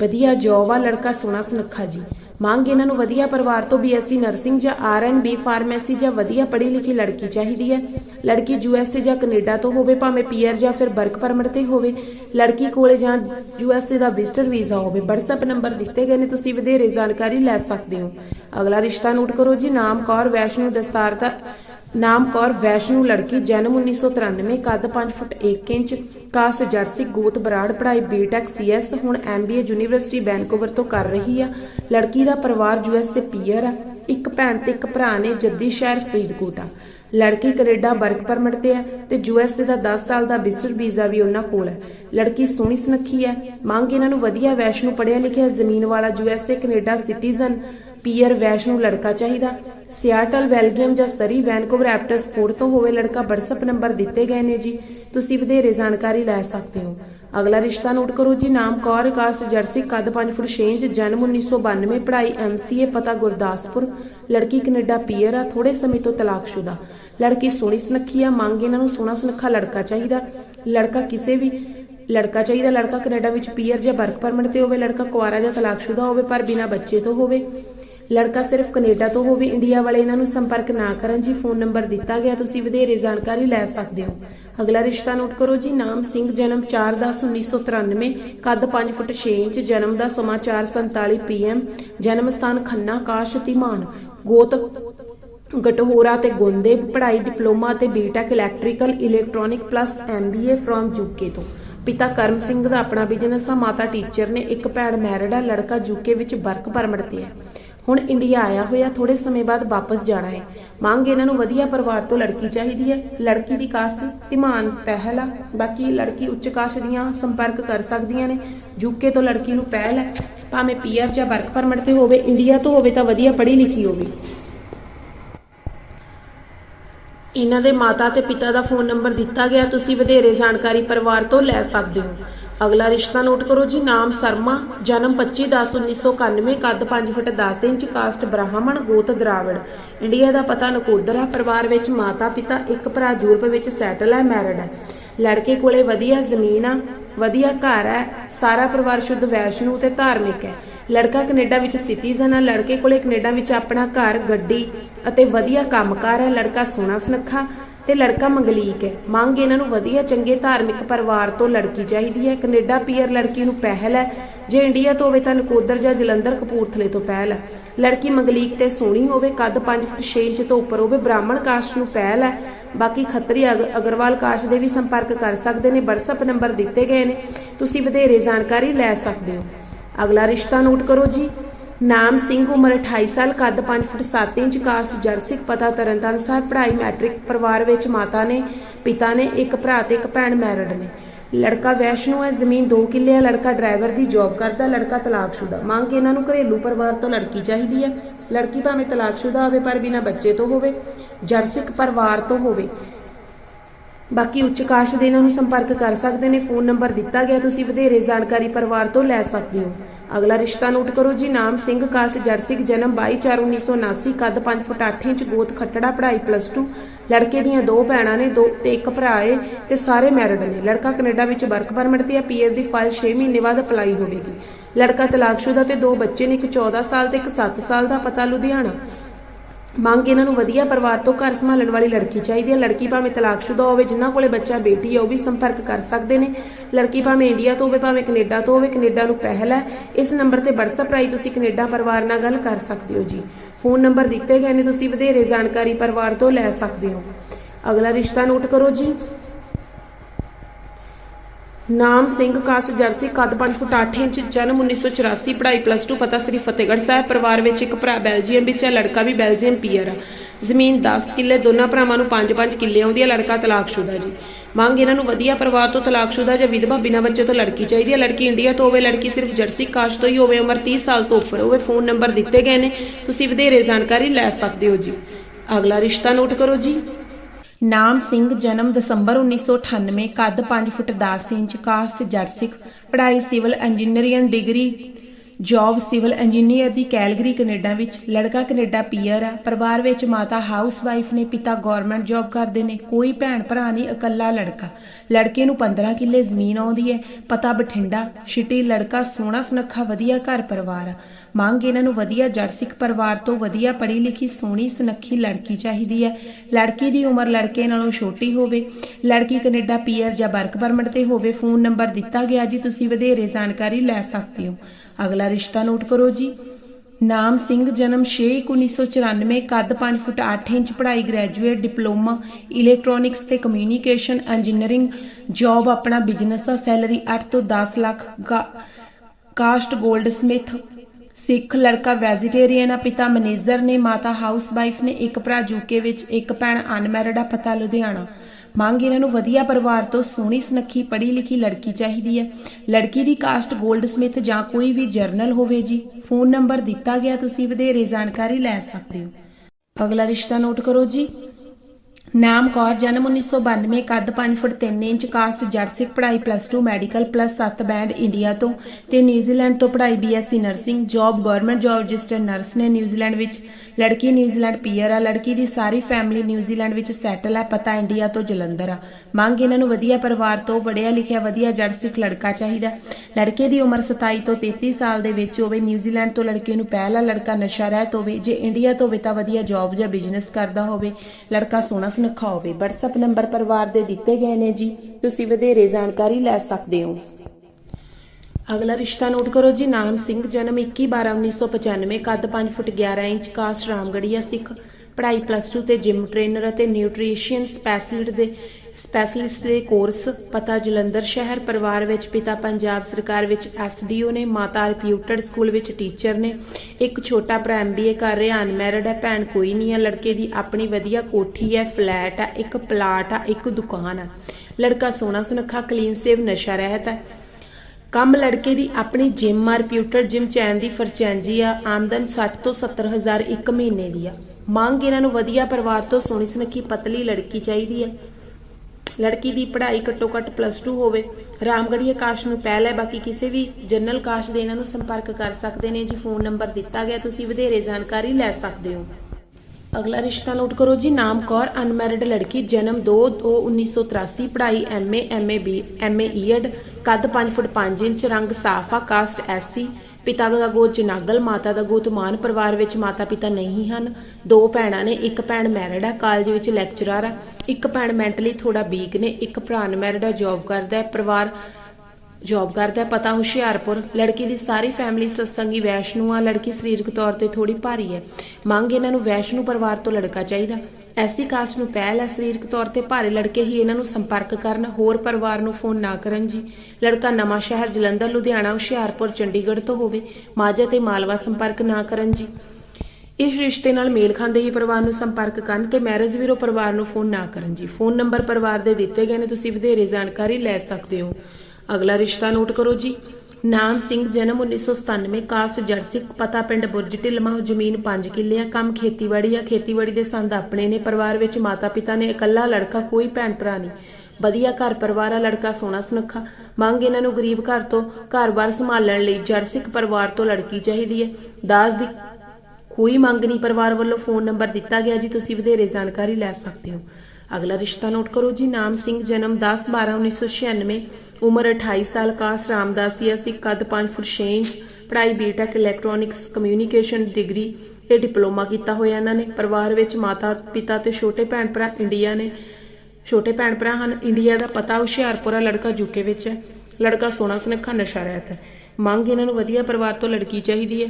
ਵਧੀਆ ਜੌਬ ਆ ਲੜਕਾ ਸੋਹਣਾ ਸੁਨੱਖਾ ਜੀ। ਮੰਗ ਇਹਨਾਂ ਨੂੰ ਵਧੀਆ ਪਰਿਵਾਰ ਤੋਂ ਬੀਐਸਸੀ ਨਰਸਿੰਗ ਜਾਂ ਆਰਐਨਬੀ ਫਾਰਮੇਸੀ ਜਾਂ ਵਧੀਆ ਪੜ੍ਹੀ ਲਿਖੀ ਲੜਕੀ ਚਾਹੀਦੀ ਹੈ। ਲੜਕੀ ਯੂਐਸਏ ਜਾਂ ਕੈਨੇਡਾ ਤੋਂ ਹੋਵੇ, ਭਾਵੇਂ ਪੀਆਰ ਜਾਂ ਫਿਰ ਵਰਕ ਪਰਮਿਟ ਤੇ ਹੋਵੇ। ਲੜਕੀ ਕੋਲੇ ਜਾਂ ਯੂਐਸਏ ਦਾ ਵਿਜ਼ਟਰ ਵੀਜ਼ਾ ਹੋਵੇ, WhatsApp ਨੰਬਰ ਦਿੱਤੇ ਗਏ ਨੇ, ਤੁਸੀਂ ਵਧੇਰੇ ਜਾਣਕਾਰੀ ਲੈ ਸਕਦੇ ਹੋ। ਅਗਲਾ ਰਿਸ਼ਤਾ ਨੋਟ ਕਰੋ ਜੀ, ਨਾਮ, ਕੌਰ, ਵੈਸ਼ਨੂ ਦਸਤਾਰ ਦਾ ਨਾਮ ਕੌਰ ਵੈਸ਼ਨੂ ਲੜਕੀ ਜਨਮ 1993 ਕੱਦ 5 ਫੁੱਟ 1 ਇੰਚ ਕਾਸਟ ਜਰਸੀ, ਗੋਤ ਬਰਾੜ, ਪੜ੍ਹਾਈ ਬੀਟੈਕ ਸੀਐਸ ਹੁਣ ਐਮਬੀਏ ਯੂਨੀਵਰਸਿਟੀ ਵੈਨਕੂਵਰ ਤੋਂ ਕਰ ਰਹੀ ਆ। ਲੜਕੀ ਦਾ ਪਰਿਵਾਰ ਯੂਐਸਏ ਪੀਅਰ ਆ। ਇੱਕ ਭੈਣ ਤੇ ਇੱਕ ਭਰਾ ਨੇ ਜੱਦੀ ਸ਼ਹਿਰ ਫਰੀਦਕੋਟ ਆ। ਲੜਕੀ ਕੈਨੇਡਾ ਵਰਕ ਪਰਮਿਟ ਤੇ ਹੈ ਤੇ ਯੂਐਸਏ ਦਾ 10 ਸਾਲ ਦਾ ਵਿਜ਼ਟਰ ਵੀਜ਼ਾ ਵੀ ਉਹਨਾਂ ਕੋਲ ਹੈ ਲੜਕੀ ਸੋਹਣੀ ਸੁਨੱਖੀ ਹੈ ਮੰਗ ਇਹਨਾਂ ਨੂੰ ਵਧੀਆ ਵੈਸ਼ਨੂ ਪੜਿਆ ਲਿਖਿਆ ਜ਼ਮੀਨ ਵਾਲਾ ਯੂਐਸਏ ਕੈਨੇਡਾ ਸਿਟੀਜ਼ਨ। ਪੀਅਰ ਵੈਸ਼ਨੂ ਲੜਕਾ ਚਾਹੀਦਾ। ਸਿਆਟਲ ਬੈਲਜੀਅਮ ਜਾਂ ਸਰੀ ਵੈਨਕੂਵਰ ਐਪਟਸ ਸਪੋਰਟ ਤੋਂ ਹੋਵੇ ਲੜਕਾ WhatsApp ਨੰਬਰ ਦਿੱਤੇ ਗਏ ਨੇ ਜੀ। ਤੁਸੀਂ ਵਧੇਰੇ ਜਾਣਕਾਰੀ ਲੈ ਸਕਦੇ ਹੋ। ਅਗਲਾ ਰਿਸ਼ਤਾ ਨੋਟ ਕਰੋ ਜੀ। ਨਾਮ ਕੌਰ, ਕਾਸਟ, ਜਰਸੀ, ਕੱਦ 5 ਫੁੱਟ 6 ਇੰਚ, ਜਨਮ 1992 ਪੜ੍ਹਾਈ ਐਮਸੀਏ ਪਤਾ ਗੁਰਦਾਸਪੁਰ। ਲੜਕੀ ਕੈਨੇਡਾ ਪੀਅਰ ਆ ਥੋੜੇ ਸਮੇਂ ਤੋਂ ਤਲਾਕਸ਼ੁਦਾ। ਲੜਕੀ ਸੋਹਣੀ ਸੁਨੱਖੀ ਆ, ਮੰਗ ਇਹਨਾਂ ਨੂੰ ਸੋਹਣਾ ਸੁਨੱਖਾ ਲੜਕਾ ਚਾਹੀਦਾ। ਲੜਕਾ ਕਿਸੇ ਵੀ ਲੜਕਾ ਚਾਹੀਦਾ, ਲੜਕਾ ਕੈਨੇਡਾ ਵਿੱਚ ਪੀਅਰ ਜਾਂ ਵਰਕ ਪਰਮਿਟ ਤੇ ਹੋਵੇ, ਲੜਕਾ ਕੁਆਰਾ ਜਾਂ ਤਲਾਕਸ਼ੁਦਾ ਹੋਵੇ, ਪਰ ਬਿਨਾਂ ਬੱਚੇ ਤੋਂ ਹੋਵੇ। ਲੜਕਾ ਸਿਰਫ ਕੈਨੇਡਾ ਤੋਂ ਹੋਵੇ ਇੰਡੀਆ ਵਾਲੇ ਇਹਨਾਂ ਨੂੰ ਸੰਪਰਕ ਨਾ ਕਰਨ, ਜੀ ਫੋਨ ਨੰਬਰ ਦਿੱਤਾ ਗਿਆ, ਤੁਸੀਂ ਵਧੇਰੇ ਜਾਣਕਾਰੀ ਲੈ ਸਕਦੇ ਹੋ। ਅਗਲਾ ਰਿਸ਼ਤਾ ਨੋਟ ਕਰੋ ਜੀ, ਨਾਮ ਸਿੰਘ, ਜਨਮ 4/10/1993 ਕੱਦ 5 ਫੁੱਟ 6 ਇੰਚ, ਜਨਮ ਦਾ ਸਮਾਂ 4:47 ਪੀਐਮ ਜਨਮ ਸਥਾਨ ਖੰਨਾ, ਕਾਸ਼ ਧੀਮਾਨ, ਗੋਤ ਗਟਹੋਰਾ ਤੇ ਗੋਂਦੇ, ਪੜ੍ਹਾਈ, ਡਿਪਲੋਮਾ ਤੇ BTech electrical electronic plus MBA from UK ਤੋਂ। ਪਿਤਾ ਕਰਮ ਸਿੰਘ ਦਾ ਆਪਣਾ ਬਿਜ਼ਨਸ ਆ, ਮਾਤਾ ਟੀਚਰ ਨੇ ਇੱਕ ਭੈਣ ਮੈਰਿਡ ਆ, ਲੜਕਾ ਯੂਕੇ ਵਿੱਚ ਵਰਕ ਪਰਮਿਟ ਤੇ ਹੈ। ਹੁਣ ਇੰਡੀਆ ਆਇਆ ਹੋਇਆ ਥੋੜੇ ਸਮੇਂ ਬਾਅਦ ਵਾਪਸ ਜਾਣਾ ਹੈ। ਮੰਗ ਇਹਨਾਂ ਨੂੰ ਵਧੀਆ ਪਰਿਵਾਰ ਤੋਂ ਲੜਕੀ ਚਾਹੀਦੀ ਹੈ। ਲੜਕੀ ਦੀ ਕਾਸਟ ਧੀਮਾਨ ਪਹਿਲ ਆ। ਬਾਕੀ ਲੜਕੀ ਉੱਚ ਕਾਸਟ ਦੀਆਂ ਸੰਪਰਕ ਕਰ ਸਕਦੀਆਂ ਨੇ। ਯੂਕੇ ਤੋਂ ਲੜਕੀ ਨੂੰ ਪਹਿਲ ਹੈ। ਭਾਵੇਂ ਪੀਆਰ ਜਾਂ ਵਰਕ ਪਰਮਿਟ ਤੇ ਹੋਵੇ, ਇੰਡੀਆ ਤੋਂ ਹੋਵੇ ਤਾਂ ਵਧੀਆ ਪੜ੍ਹੀ ਲਿਖੀ ਹੋਵੇ। ਇਹਨਾਂ ਦੇ ਮਾਤਾ ਤੇ ਪਿਤਾ ਦਾ ਫੋਨ ਨੰਬਰ ਦਿੱਤਾ ਗਿਆ। ਤੁਸੀਂ ਵਧੇਰੇ ਜਾਣਕਾਰੀ ਪਰਿਵਾਰ ਤੋਂ ਲੈ ਸਕਦੇ ਹੋ। ਅਗਲਾ ਰਿਸ਼ਤਾ ਨੋਟ ਕਰੋ ਜੀ, ਨਾਮ ਸ਼ਰਮਾ, ਜਨਮ 25/10/1991 ਕੱਦ 5 ਫੁੱਟ 10 ਇੰਚ, ਕਾਸਟ ਬ੍ਰਾਹਮਣ, ਗੋਤ ਦਰਾਵੜ ਇੰਡੀਆ ਦਾ ਪਤਾ ਨਕੋਦਰ ਹੈ, ਪਰਿਵਾਰ ਵਿੱਚ ਮਾਤਾ ਪਿਤਾ, ਇੱਕ ਭਰਾ ਯੂਰਪ ਵਿੱਚ ਸੈਟਲ ਹੈ, ਮੈਰਿਡ ਹੈ। ਲੜਕੇ ਕੋਲੇ ਵਧੀਆ ਜ਼ਮੀਨ ਆ, ਵਧੀਆ ਘਰ ਹੈ, ਸਾਰਾ ਪਰਿਵਾਰ ਸ਼ੁੱਧ ਵੈਸ਼ਨੂ ਤੇ ਧਾਰਮਿਕ ਹੈ। ਲੜਕਾ ਕੈਨੇਡਾ ਵਿੱਚ ਸਿਟੀਜ਼ਨ ਹੈ ਲੜਕੇ ਕੋਲੇ ਕੈਨੇਡਾ ਵਿੱਚ ਆਪਣਾ ਘਰ, ਗੱਡੀ ਅਤੇ ਵਧੀਆ ਕੰਮਕਾਰ ਹੈ। ਲੜਕਾ ਸੋਹਣਾ ਸੁਨੱਖਾ ਤੇ ਲੜਕਾ ਮੰਗਲੀਕ ਹੈ। ਮੰਗ ਇਹਨਾਂ ਨੂੰ ਵਧੀਆ, ਚੰਗੇ ਧਾਰਮਿਕ ਪਰਿਵਾਰ ਤੋਂ ਲੜਕੀ ਚਾਹੀਦੀ ਹੈ। ਕੈਨੇਡਾ ਪੀਅਰ ਲੜਕੀ ਨੂੰ ਪਹਿਲ ਹੈ। ਜੇ ਇੰਡੀਆ ਤੋਂ ਹੋਵੇ ਤਾਂ ਨਕੋਦਰ ਜਾਂ ਜਲੰਧਰ ਕਪੂਰਥਲੇ ਤੋਂ ਪਹਿਲ ਹੈ। ਲੜਕੀ ਮੰਗਲੀਕ ਤੇ ਸੋਹਣੀ ਹੋਵੇ, ਕੱਦ 5 ਫੁੱਟ 6 ਇੰਚ ਤੋਂ ਉੱਪਰ ਹੋਵੇ, ਬ੍ਰਾਹਮਣ ਕਾਸਟ ਨੂੰ ਪਹਿਲ ਹੈ। ਬਾਕੀ ਖੱਤਰੀ ਅਗ- ਅਗਰਵਾਲ ਕਾਸ਼ ਦੇ ਵੀ ਸੰਪਰਕ ਕਰ ਸਕਦੇ ਨੇ, WhatsApp ਨੰਬਰ ਦਿੱਤੇ ਗਏ ਨੇ। ਤੁਸੀਂ ਵਧੇਰੇ ਜਾਣਕਾਰੀ ਲੈ ਸਕਦੇ ਹੋ। ਅਗਲਾ ਰਿਸ਼ਤਾ ਨੋਟ ਕਰੋ ਜੀ। ਨਾਮ ਸਿੰਘ, ਉਮਰ 28 ਸਾਲ, ਕੱਦ 5 ਫੁੱਟ 7 ਇੰਚ ਕਾਸਟ ਜਰਸਿਕ ਪਤਾ ਤਰਨਤਾਰਨ ਸਾਹਿਬ, ਪੜ੍ਹਾਈ ਮੈਟ੍ਰਿਕ, ਪਰਿਵਾਰ ਵਿੱਚ ਮਾਤਾ ਨੇ, ਪਿਤਾ ਨੇ, ਇੱਕ ਭਰਾ ਤੇ ਇੱਕ ਭੈਣ ਮੈਰਿਡ ਨੇ। ਲੜਕਾ ਵੈਸ਼ਨੂ ਹੈ, ਜ਼ਮੀਨ 2 ਕਿੱਲੇ ਹੈ, ਲੜਕਾ ਡਰਾਈਵਰ ਦੀ ਜੌਬ ਕਰਦਾ, ਲੜਕਾ ਤਲਾਕਸ਼ੁਦਾ। ਮੰਗ ਇਹਨਾਂ ਨੂੰ ਘਰੇਲੂ ਪਰਿਵਾਰ ਤੋਂ ਲੜਕੀ ਚਾਹੀਦੀ ਹੈ। ਲੜਕੀ ਭਾਵੇਂ ਤਲਾਕਸ਼ੁਦਾ ਹੋਵੇ, ਪਰ ਬਿਨਾਂ ਬੱਚੇ ਤੋਂ ਹੋਵੇ ਜਰਸਿਕ ਪਰਿਵਾਰ ਤੋਂ ਹੋਵੇ। ਬਾਕੀ ਉੱਚ ਕਾਸ਼ ਦੇ ਇਹਨਾਂ ਨੂੰ ਸੰਪਰਕ ਕਰ ਸਕਦੇ ਨੇ, ਫੋਨ ਨੰਬਰ ਦਿੱਤਾ ਗਿਆ, ਤੁਸੀਂ ਵਧੇਰੇ ਜਾਣਕਾਰੀ ਪਰਿਵਾਰ ਤੋਂ ਲੈ ਸਕਦੇ ਹੋ। ਅਗਲਾ ਰਿਸ਼ਤਾ ਨੋਟ ਕਰੋ ਜੀ, ਨਾਮ ਸਿੰਘ ਕਾਸ਼ ਜਰਸਿਕ ਜਨਮ 22/4/1979 ਕੱਦ 5 ਫੁੱਟ 8 ਇੰਚ, ਗੋਤ ਖੱਟੜਾ, ਪੜ੍ਹਾਈ ਪਲੱਸ 2 ਲੜਕੇ ਦੀਆਂ ਦੋ ਭੈਣਾਂ ਨੇ, ਦੋ ਤੇ ਇੱਕ ਭਰਾ ਏ ਤੇ ਸਾਰੇ ਮੈਰਿਡ ਨੇ। ਲੜਕਾ ਕੈਨੇਡਾ ਵਿੱਚ ਵਰਕ ਪਰਮਿਟ ਤੇ ਹੈ ਪੀਆਰ ਦੀ ਫਾਈਲ 6 ਮਹੀਨੇ ਬਾਅਦ ਅਪਲਾਈ ਹੋਵੇਗੀ। ਲੜਕਾ ਤਲਾਕਸ਼ੁਦਾ ਤੇ ਦੋ ਬੱਚੇ ਨੇ, ਇੱਕ 14 ਸਾਲ ਤੇ ਇੱਕ 7 ਸਾਲ ਦਾ, ਪਤਾ ਲੁਧਿਆਣਾ। ਮੰਗ ਇਹਨਾਂ ਨੂੰ ਵਧੀਆ ਪਰਿਵਾਰ ਤੋਂ ਘਰ ਸੰਭਾਲਣ ਵਾਲੀ ਲੜਕੀ ਚਾਹੀਦੀ ਹੈ। ਲੜਕੀ ਭਾਵੇਂ ਤਲਾਕਸ਼ੁਦਾ ਹੋਵੇ ਜਿਨ੍ਹਾਂ ਕੋਲੇ ਬੱਚਾ, ਬੇਟੀ ਹੈ, ਉਹ ਵੀ ਸੰਪਰਕ ਕਰ ਸਕਦੇ ਨੇ। ਲੜਕੀ ਭਾਵੇਂ ਇੰਡੀਆ ਤੋਂ ਹੋਵੇ, ਭਾਵੇਂ ਕੈਨੇਡਾ ਤੋਂ ਹੋਵੇ, ਕੈਨੇਡਾ ਨੂੰ ਪਹਿਲ ਹੈ। ਇਸ ਨੰਬਰ ਤੇ WhatsApp ਰਾਹੀਂ ਤੁਸੀਂ ਕੈਨੇਡਾ ਪਰਿਵਾਰ ਨਾਲ ਗੱਲ ਕਰ ਸਕਦੇ ਹੋ ਜੀ। ਫੋਨ ਨੰਬਰ ਦਿੱਤੇ ਗਏ ਨੇ, ਤੁਸੀਂ ਵਧੇਰੇ ਜਾਣਕਾਰੀ ਪਰਿਵਾਰ ਤੋਂ ਲੈ ਸਕਦੇ ਹੋ। ਅਗਲਾ ਰਿਸ਼ਤਾ ਨੋਟ ਕਰੋ ਜੀ। ਨਾਮ ਸਿੰਘ, ਕਾਸ, ਜਰਸੀ, ਕੱਦ 5 ਫੁੱਟ 8 ਇੰਚ, ਜਨਮ 1984 ਪੜ੍ਹਾਈ ਪਲੱਸ 2 ਪਤਾ ਸ੍ਰੀ ਫਤਿਹਗੜ੍ਹ ਸਾਹਿਬ। ਪਰਿਵਾਰ ਵਿੱਚ ਇੱਕ ਭਰਾ ਬੈਲਜੀਅਮ ਵਿੱਚ ਹੈ, ਲੜਕਾ ਵੀ ਬੈਲਜੀਅਮ ਪੀਅਰ ਆ। ਜ਼ਮੀਨ 10 ਕਿੱਲੇ, ਦੋਨਾਂ ਭਰਾਵਾਂ ਨੂੰ 5-5 ਕਿੱਲੇ ਆਉਂਦੀ ਹੈ, ਲੜਕਾ ਤਲਾਕਸ਼ੁਦਾ ਜੀ। ਮੰਗ ਇਹਨਾਂ ਨੂੰ ਵਧੀਆ ਪਰਿਵਾਰ ਤੋਂ ਤਲਾਕਸ਼ੁਦਾ ਜਾਂ ਵਿਧਵਾ ਬਿਨਾਂ ਬੱਚੇ ਤੋਂ ਲੜਕੀ ਚਾਹੀਦੀ ਹੈ। ਲੜਕੀ ਇੰਡੀਆ ਤੋਂ ਹੋਵੇ, ਲੜਕੀ ਸਿਰਫ ਜਰਸੀ, ਕਾਸ਼ ਤੋਂ ਹੀ ਹੋਵੇ, ਉਮਰ 30 ਸਾਲ ਤੋਂ ਉੱਪਰ ਹੋਵੇ ਫੋਨ ਨੰਬਰ ਦਿੱਤੇ ਗਏ ਨੇ। ਤੁਸੀਂ ਵਧੇਰੇ ਜਾਣਕਾਰੀ ਲੈ ਸਕਦੇ ਹੋ ਜੀ। ਅਗਲਾ ਰਿਸ਼ਤਾ ਨੋਟ ਕਰੋ ਜੀ। ਨਾਮ ਸਿੰਘ ਜਨਮ ਦਸੰਬਰ 1998 ਕੱਦ 5 ਫੁੱਟ 10 ਇੰਚ, ਕਾਸਟ ਜਰਸਿਕ ਪੜ੍ਹਾਈ civil engineering, degree job civil engineer ਦੀ ਕੈਲਗਰੀ ਕੈਨੇਡਾ ਵਿੱਚ, ਲੜਕਾ ਕੈਨੇਡਾ ਪੀਅਰ ਆ, ਪਰਿਵਾਰ ਵਿੱਚ ਮਾਤਾ ਹਾਊਸ ਵਾਈਫ ਨੇ, ਪਿਤਾ ਗਵਰਨਮੈਂਟ ਜੌਬ ਕਰਦੇ ਨੇ, ਕੋਈ ਭੈਣ ਭਰਾ ਨਹੀਂ, ਇਕੱਲਾ ਲੜਕਾ। ਲੜਕੇ ਨੂੰ 15 ਕਿੱਲੇ ਜ਼ਮੀਨ ਆਉਂਦੀ ਹੈ ਪਤਾ ਬਠਿੰਡਾ, ਸਿਟੀ, ਲੜਕਾ ਸੋਹਣਾ ਸੁਨੱਖਾ, ਵਧੀਆ ਘਰ ਪਰਿਵਾਰ ਆ। ਮੰਗ ਇਹਨਾਂ ਨੂੰ ਵਧੀਆ ਜਰਸਿਕ ਪਰਿਵਾਰ ਤੋਂ ਵਧੀਆ ਪੜ੍ਹੀ ਲਿਖੀ, ਸੋਹਣੀ ਸੁਨੱਖੀ ਲੜਕੀ ਚਾਹੀਦੀ ਹੈ ਲੜਕੀ ਦੀ ਉਮਰ ਲੜਕੇ ਨਾਲੋਂ ਛੋਟੀ ਹੋਵੇ, ਲੜਕੀ ਕੈਨੇਡਾ ਪੀਅਰ ਜਾਂ ਵਰਕ ਪਰਮਿਟ ਤੇ ਹੋਵੇ, ਫੋਨ ਨੰਬਰ ਦਿੱਤਾ ਗਿਆ ਜੀ, ਤੁਸੀਂ ਵਧੇਰੇ ਜਾਣਕਾਰੀ ਲੈ ਸਕਦੇ ਹੋ। ਅਗਲਾ ਰਿਸ਼ਤਾ ਨੋਟ ਕਰੋ ਜੀ। ਨਾਮ ਸਿੰਘ, ਜਨਮ 6/1994 ਕੱਦ 5 ਫੁੱਟ 8 ਇੰਚ, ਪੜ੍ਹਾਈ ਗ੍ਰੈਜੂਏਟ ਡਿਪਲੋਮਾ ਇਲੈਕਟ੍ਰੋਨਿਕਸ ਤੇ ਕਮਿਊਨੀਕੇਸ਼ਨ ਇੰਜੀਨੀਅਰਿੰਗ ਜੌਬ ਆਪਣਾ ਬਿਜ਼ਨਸ ਆ ਸੈਲਰੀ 8 ਤੋਂ 10 ਲੱਖ ਕਾਸਟ 골ਡ ਸਮਿਥ ਸਿੱਖ, ਲੜਕਾ ਵੈਜੀਟੇਰੀਅਨ ਆ, ਪਿਤਾ ਮੈਨੇਜਰ ਨੇ, ਮਾਤਾ ਹਾਊਸ ਵਾਈਫ ਨੇ, ਇੱਕ ਭਰਾ ਯੂਕੇ ਵਿੱਚ, ਇੱਕ ਭੈਣ ਅਨਮੈਰਿਡ ਆ, ਪਤਾ ਲੁਧਿਆਣਾ। ਮੰਗ ਇਹਨਾਂ ਨੂੰ ਵਧੀਆ ਪਰਿਵਾਰ ਤੋਂ ਸੋਹਣੀ, ਸੁਨੱਖੀ ਪੜ੍ਹੀ ਲਿਖੀ ਲੜਕੀ ਚਾਹੀਦੀ ਹੈ। ਲੜਕੀ ਦੀ ਕਾਸਟ 골ਡ ਸਮਿਥ ਜਾਂ ਕੋਈ ਵੀ ਜਰਨਲ ਹੋਵੇ ਜੀ, ਫੋਨ ਨੰਬਰ ਦਿੱਤਾ ਗਿਆ, ਤੁਸੀਂ ਵਧੇਰੇ ਜਾਣਕਾਰੀ ਲੈ ਸਕਦੇ ਹੋ। ਅਗਲਾ ਰਿਸ਼ਤਾ ਨੋਟ ਕਰੋ ਜੀ। ਨਾਮ ਕੌਰ, ਜਨਮ 1992 ਕੱਦ 5 ਫੁੱਟ 3 ਇੰਚ, ਕਾਸਟ ਜਰਸਿਕ ਪੜ੍ਹਾਈ plus 2 medical plus 7 band India ਤੋਂ ਤੇ ਨਿਊਜ਼ੀਲੈਂਡ ਤੋਂ ਪੜ੍ਹਾਈ BSc nursing job government job registered nurse ਨੇ ਨਿਊਜ਼ੀਲੈਂਡ ਵਿੱਚ ਲੜਕੀ ਨਿਊਜ਼ੀਲੈਂਡ ਪੀਅਰ ਆ, ਲੜਕੀ ਦੀ ਸਾਰੀ ਫੈਮਿਲੀ ਨਿਊਜ਼ੀਲੈਂਡ ਵਿੱਚ ਸੈਟਲ ਆ, ਪਤਾ ਇੰਡੀਆ ਤੋਂ ਜਲੰਧਰ ਆ। ਮੰਗ ਇਹਨਾਂ ਨੂੰ ਵਧੀਆ ਪਰਿਵਾਰ ਤੋਂ, ਪੜ੍ਹਿਆ ਲਿਖਿਆ, ਵਧੀਆ ਜੜ ਸਿੱਖ ਲੜਕਾ ਚਾਹੀਦਾ। ਲੜਕੇ ਦੀ ਉਮਰ 27 ਤੋਂ 33 ਸਾਲ ਦੇ ਵਿੱਚ ਹੋਵੇ ਨਿਊਜ਼ੀਲੈਂਡ ਤੋਂ ਲੜਕੇ ਨੂੰ ਪਹਿਲਾ ਲੜਕਾ ਨਸ਼ਾ ਰਹਿਤ ਹੋਵੇ ਜੇ ਇੰਡੀਆ ਤੋਂ ਹੋਵੇ ਤਾਂ ਵਧੀਆ ਜੌਬ ਜਾਂ ਬਿਜ਼ਨਸ ਕਰਦਾ ਹੋਵੇ, ਲੜਕਾ ਸੋਹਣਾ ਸੁਨੱਖਾ ਹੋਵੇ। WhatsApp ਨੰਬਰ ਪਰਿਵਾਰ ਦੇ ਦਿੱਤੇ ਗਏ ਨੇ ਜੀ, ਤੁਸੀਂ ਵਧੇਰੇ ਜਾਣਕਾਰੀ ਲੈ ਸਕਦੇ ਹੋ। ਅਗਲਾ ਰਿਸ਼ਤਾ ਨੋਟ ਕਰੋ ਜੀ, ਨਾਮ ਸਿੰਘ, ਜਨਮ 21/12/1995 ਕੱਦ 5 foot 11 inch, caste Ramgarhia Sikh, ਪੜ੍ਹਾਈ ਪਲੱਸ 2 ਤੇ ਜਿਮ ਟ੍ਰੇਨਰ ਅਤੇ ਨਿਊਟ੍ਰੀਸ਼ਨ ਸਪੈਸ਼ਲਿਸਟ ਦੇ ਸਪੈਸ਼ਲਿਸਟ ਦੇ ਕੋਰਸ ਪਤਾ ਜਲੰਧਰ ਸ਼ਹਿਰ ਪਰਿਵਾਰ ਵਿੱਚ, ਪਿਤਾ ਪੰਜਾਬ ਸਰਕਾਰ ਵਿੱਚ ਐਸਡੀਓ ਨੇ, ਮਾਤਾ ਰਿਪਿਊਟਡ ਸਕੂਲ ਵਿੱਚ ਟੀਚਰ ਨੇ, ਇੱਕ ਛੋਟਾ ਭਰਾ ਐਮਬੀਏ ਕਰ ਰਿਹਾ ਅਨਮੈਰਿਡ ਹੈ, ਭੈਣ ਕੋਈ ਨਹੀਂ ਹੈ, ਲੜਕੇ ਦੀ ਆਪਣੀ ਵਧੀਆ ਕੋਠੀ ਹੈ ਫਲੈਟ ਹੈ, ਇੱਕ ਪਲਾਟ ਆ ਇੱਕ ਦੁਕਾਨ ਹੈ। ਲੜਕਾ ਸੋਹਣਾ ਸੁਨੱਖਾ ਕਲੀਨ ਸੇਵ, ਨਸ਼ਾ ਰਹਿਤ ਹੈ। ਕੰਮ ਲੜਕੇ ਦੀ ਆਪਣੀ ਜਿਮ ਆ ਰਿਪਿਊਟਡ ਜਿਮ ਚੈਨ ਦੀ ਫਰਚੈਂਜੀ ਆ, ਆਮਦਨ 60 ਤੋਂ 70 ਹਜ਼ਾਰ ਇੱਕ ਮਹੀਨੇ ਦੀ ਆ। ਮੰਗ ਇਹਨਾਂ ਨੂੰ ਵਧੀਆ ਪਰਿਵਾਰ ਤੋਂ ਸੋਹਣੀ ਸੁਨੱਖੀ ਪਤਲੀ ਲੜਕੀ ਚਾਹੀਦੀ ਹੈ ਲੜਕੀ ਦੀ ਪੜ੍ਹਾਈ ਘੱਟੋ ਘੱਟ ਪਲੱਸ 2 ਹੋਵੇ। ਰਾਮਗੜ੍ਹੀ ਆਕਾਸ਼ ਨੂੰ ਪਹਿਲ ਹੈ, ਬਾਕੀ ਕਿਸੇ ਵੀ ਜਨਰਲ ਕਾਸ਼ ਦੇ ਇਹਨਾਂ ਨੂੰ ਸੰਪਰਕ ਕਰ ਸਕਦੇ ਨੇ। ਜੀ ਫੋਨ ਨੰਬਰ ਦਿੱਤਾ ਗਿਆ, ਤੁਸੀਂ ਵਧੇਰੇ ਜਾਣਕਾਰੀ ਲੈ ਸਕਦੇ ਹੋ। ਅਗਲਾ ਰਿਸ਼ਤਾ ਨੋਟ ਕਰੋ ਜੀ, ਨਾਮ ਕੌਰ, ਅਨਮੈਰਿਡ ਲੜਕੀ, ਜਨਮ 2 2 1983 ਪੜ੍ਹਾਈ MA MA B MA Ed ਕੱਦ 5 ਫੁੱਟ 5 ਇੰਚ, ਰੰਗ ਸਾਫਾ, ਕਾਸਟ ਐਸਸੀ ਪਿਤਾ ਦਾ ਗੋਤ ਜਨਾਗਲ, ਮਾਤਾ ਦਾ ਗੋਤ ਮਾਨ ਪਰਿਵਾਰ ਵਿੱਚ ਮਾਤਾ ਪਿਤਾ ਨਹੀਂ ਹਨ, ਦੋ ਭੈਣਾਂ ਨੇ, ਇੱਕ ਭੈਣ ਮੈਰਿਡ ਆ, ਕਾਲਜ ਵਿੱਚ ਲੈਕਚਰਰ ਆ, ਇੱਕ ਭੈਣ ਮੈਂਟਲੀ ਥੋੜਾ ਵੀਕ ਨੇ, ਇੱਕ ਭਰਾ ਅਨਮੈਰਿਡ ਆ, ਜੌਬ ਕਰਦਾ ਹੈ, ਪਰਿਵਾਰ ਜੌਬ ਕਰਦਾ ਪਤਾ ਹੁਸ਼ਿਆਰਪੁਰ। ਲੜਕੀ ਦੀ ਸਾਰੀ ਫੈਮਿਲੀ ਸਤਸੰਗੀ ਵੈਸ਼ਨੂ ਆ ਲੜਕੀ ਸਰੀਰਕ ਤੌਰ ਤੇ ਥੋੜੀ ਭਾਰੀ ਹੈ। ਮੰਗ ਇਹਨਾਂ ਨੂੰ ਵੈਸ਼ਨੂ ਪਰਿਵਾਰ ਤੋਂ ਲੜਕਾ ਚਾਹੀਦਾ। ਐਸੀ ਕਾਸਟ ਨੂੰ ਪਹਿਲ ਹੈ, ਸਰੀਰਕ ਤੌਰ ਤੇ ਭਾਰੇ ਲੜਕੇ ਹੀ ਇਹਨਾਂ ਨੂੰ ਸੰਪਰਕ ਕਰਨ। ਹੋਰ ਪਰਿਵਾਰ ਨੂੰ ਫੋਨ ਨਾ ਕਰਨ ਜੀ। ਲੜਕਾ ਨਵਾਂ ਸ਼ਹਿਰ, ਜਲੰਧਰ, ਲੁਧਿਆਣਾ, ਹੁਸ਼ਿਆਰਪੁਰ, ਚੰਡੀਗੜ੍ਹ ਤੋਂ ਹੋਵੇ। ਮਾਝਾ ਤੇ ਮਾਲਵਾ ਸੰਪਰਕ ਨਾ ਕਰਨ ਜੀ। ਇਸ ਰਿਸ਼ਤੇ ਨਾਲ ਮੇਲ ਖਾਂਦੇ ਹੀ ਪਰਿਵਾਰ ਨੂੰ ਸੰਪਰਕ ਕਰਨ ਤੇ ਮੈਰਿਜ ਵੀਰੋ ਪਰਿਵਾਰ ਨੂੰ ਫੋਨ ਨਾ ਕਰਨ ਜੀ। ਫੋਨ ਨੰਬਰ ਪਰਿਵਾਰ ਦੇ ਦਿੱਤੇ ਗਏ ਨੇ, ਤੁਸੀਂ ਵਧੇਰੇ ਜਾਣਕਾਰੀ ਲੈ ਸਕਦੇ ਹੋ। ਅਗਲਾ ਰਿਸ਼ਤਾ ਨੋਟ ਕਰੋ ਜੀ। ਨਾਮ ਸਿੰਘ, ਜਨਮ 1997 ਕਾਸਟ ਜਰਸਿਕ ਪਤਾ ਪਿੰਡ ਬੁਰਜ, ਢਿਲਮਾ, ਜ਼ਮੀਨ 5 ਕਿੱਲੇ ਆ। ਕੰਮ ਖੇਤੀਬਾੜੀ ਆ। ਖੇਤੀਬਾੜੀ ਦੇ ਸੰਦ ਆਪਣੇ ਨੇ। ਪਰਿਵਾਰ ਵਿੱਚ ਮਾਤਾ ਪਿਤਾ ਨੇ ਇਕੱਲਾ ਲੜਕਾ, ਕੋਈ ਭੈਣ ਭਰਾ ਨਹੀਂ। ਵਧੀਆ ਘਰ ਪਰਿਵਾਰ ਆ, ਲੜਕਾ ਸੋਹਣਾ ਸੁਨੱਖਾ। ਮੰਗ ਇਹਨਾਂ ਨੂੰ ਗਰੀਬ ਘਰ ਤੋਂ ਘਰ-ਬਾਰ ਸੰਭਾਲਣ ਲਈ ਜਰਸਿਕ ਪਰਿਵਾਰ ਤੋਂ ਲੜਕੀ ਚਾਹੀਦੀ ਹੈ। ਦਾਸ ਦੀ ਕੋਈ ਮੰਗ ਨਹੀਂ। ਪਰਿਵਾਰ ਵੱਲੋਂ ਫੋਨ ਨੰਬਰ ਦਿੱਤਾ ਗਿਆ ਜੀ। ਤੁਸੀਂ ਵਧੇਰੇ ਜਾਣਕਾਰੀ ਲੈ ਸਕਦੇ ਹੋ। ਅਗਲਾ ਰਿਸ਼ਤਾ ਨੋਟ ਕਰੋ ਜੀ। ਨਾਮ ਸਿੰਘ, ਜਨਮ 10 12 1996 ਉਮਰ 28 ਸਾਲ ਕਾਸਟ ਰਾਮਦਾਸੀਆ ਸਿੱਖ ਕੱਦ 5 ਫੁੱਟ 6 ਇੰਚ, ਪੜ੍ਹਾਈ ਬੀਟੈਕ ਇਲੈਕਟ੍ਰੋਨਿਕਸ ਕਮਿਊਨੀਕੇਸ਼ਨ ਡਿਗਰੀ ਤੇ ਡਿਪਲੋਮਾ ਕੀਤਾ ਹੋਇਆ ਇਹਨਾਂ ਨੇ। ਪਰਿਵਾਰ ਵਿੱਚ ਮਾਤਾ, ਪਿਤਾ ਤੇ ਛੋਟੇ ਭੈਣ ਭਰਾ ਇੰਡੀਆ ਨੇ। ਛੋਟੇ ਭੈਣ ਭਰਾ ਹਨ, ਇੰਡੀਆ ਦਾ ਪਤਾ ਹੁਸ਼ਿਆਰਪੁਰਾ ਲੜਕਾ ਯੂਕੇ ਵਿੱਚ ਹੈ। ਲੜਕਾ ਸੋਹਣਾ ਸੁਨੱਖਾ ਨਸ਼ਾ ਰਹਿਤ ਹੈ। ਮੰਗ ਇਹਨਾਂ ਨੂੰ ਵਧੀਆ ਪਰਿਵਾਰ ਤੋਂ ਲੜਕੀ ਚਾਹੀਦੀ ਹੈ।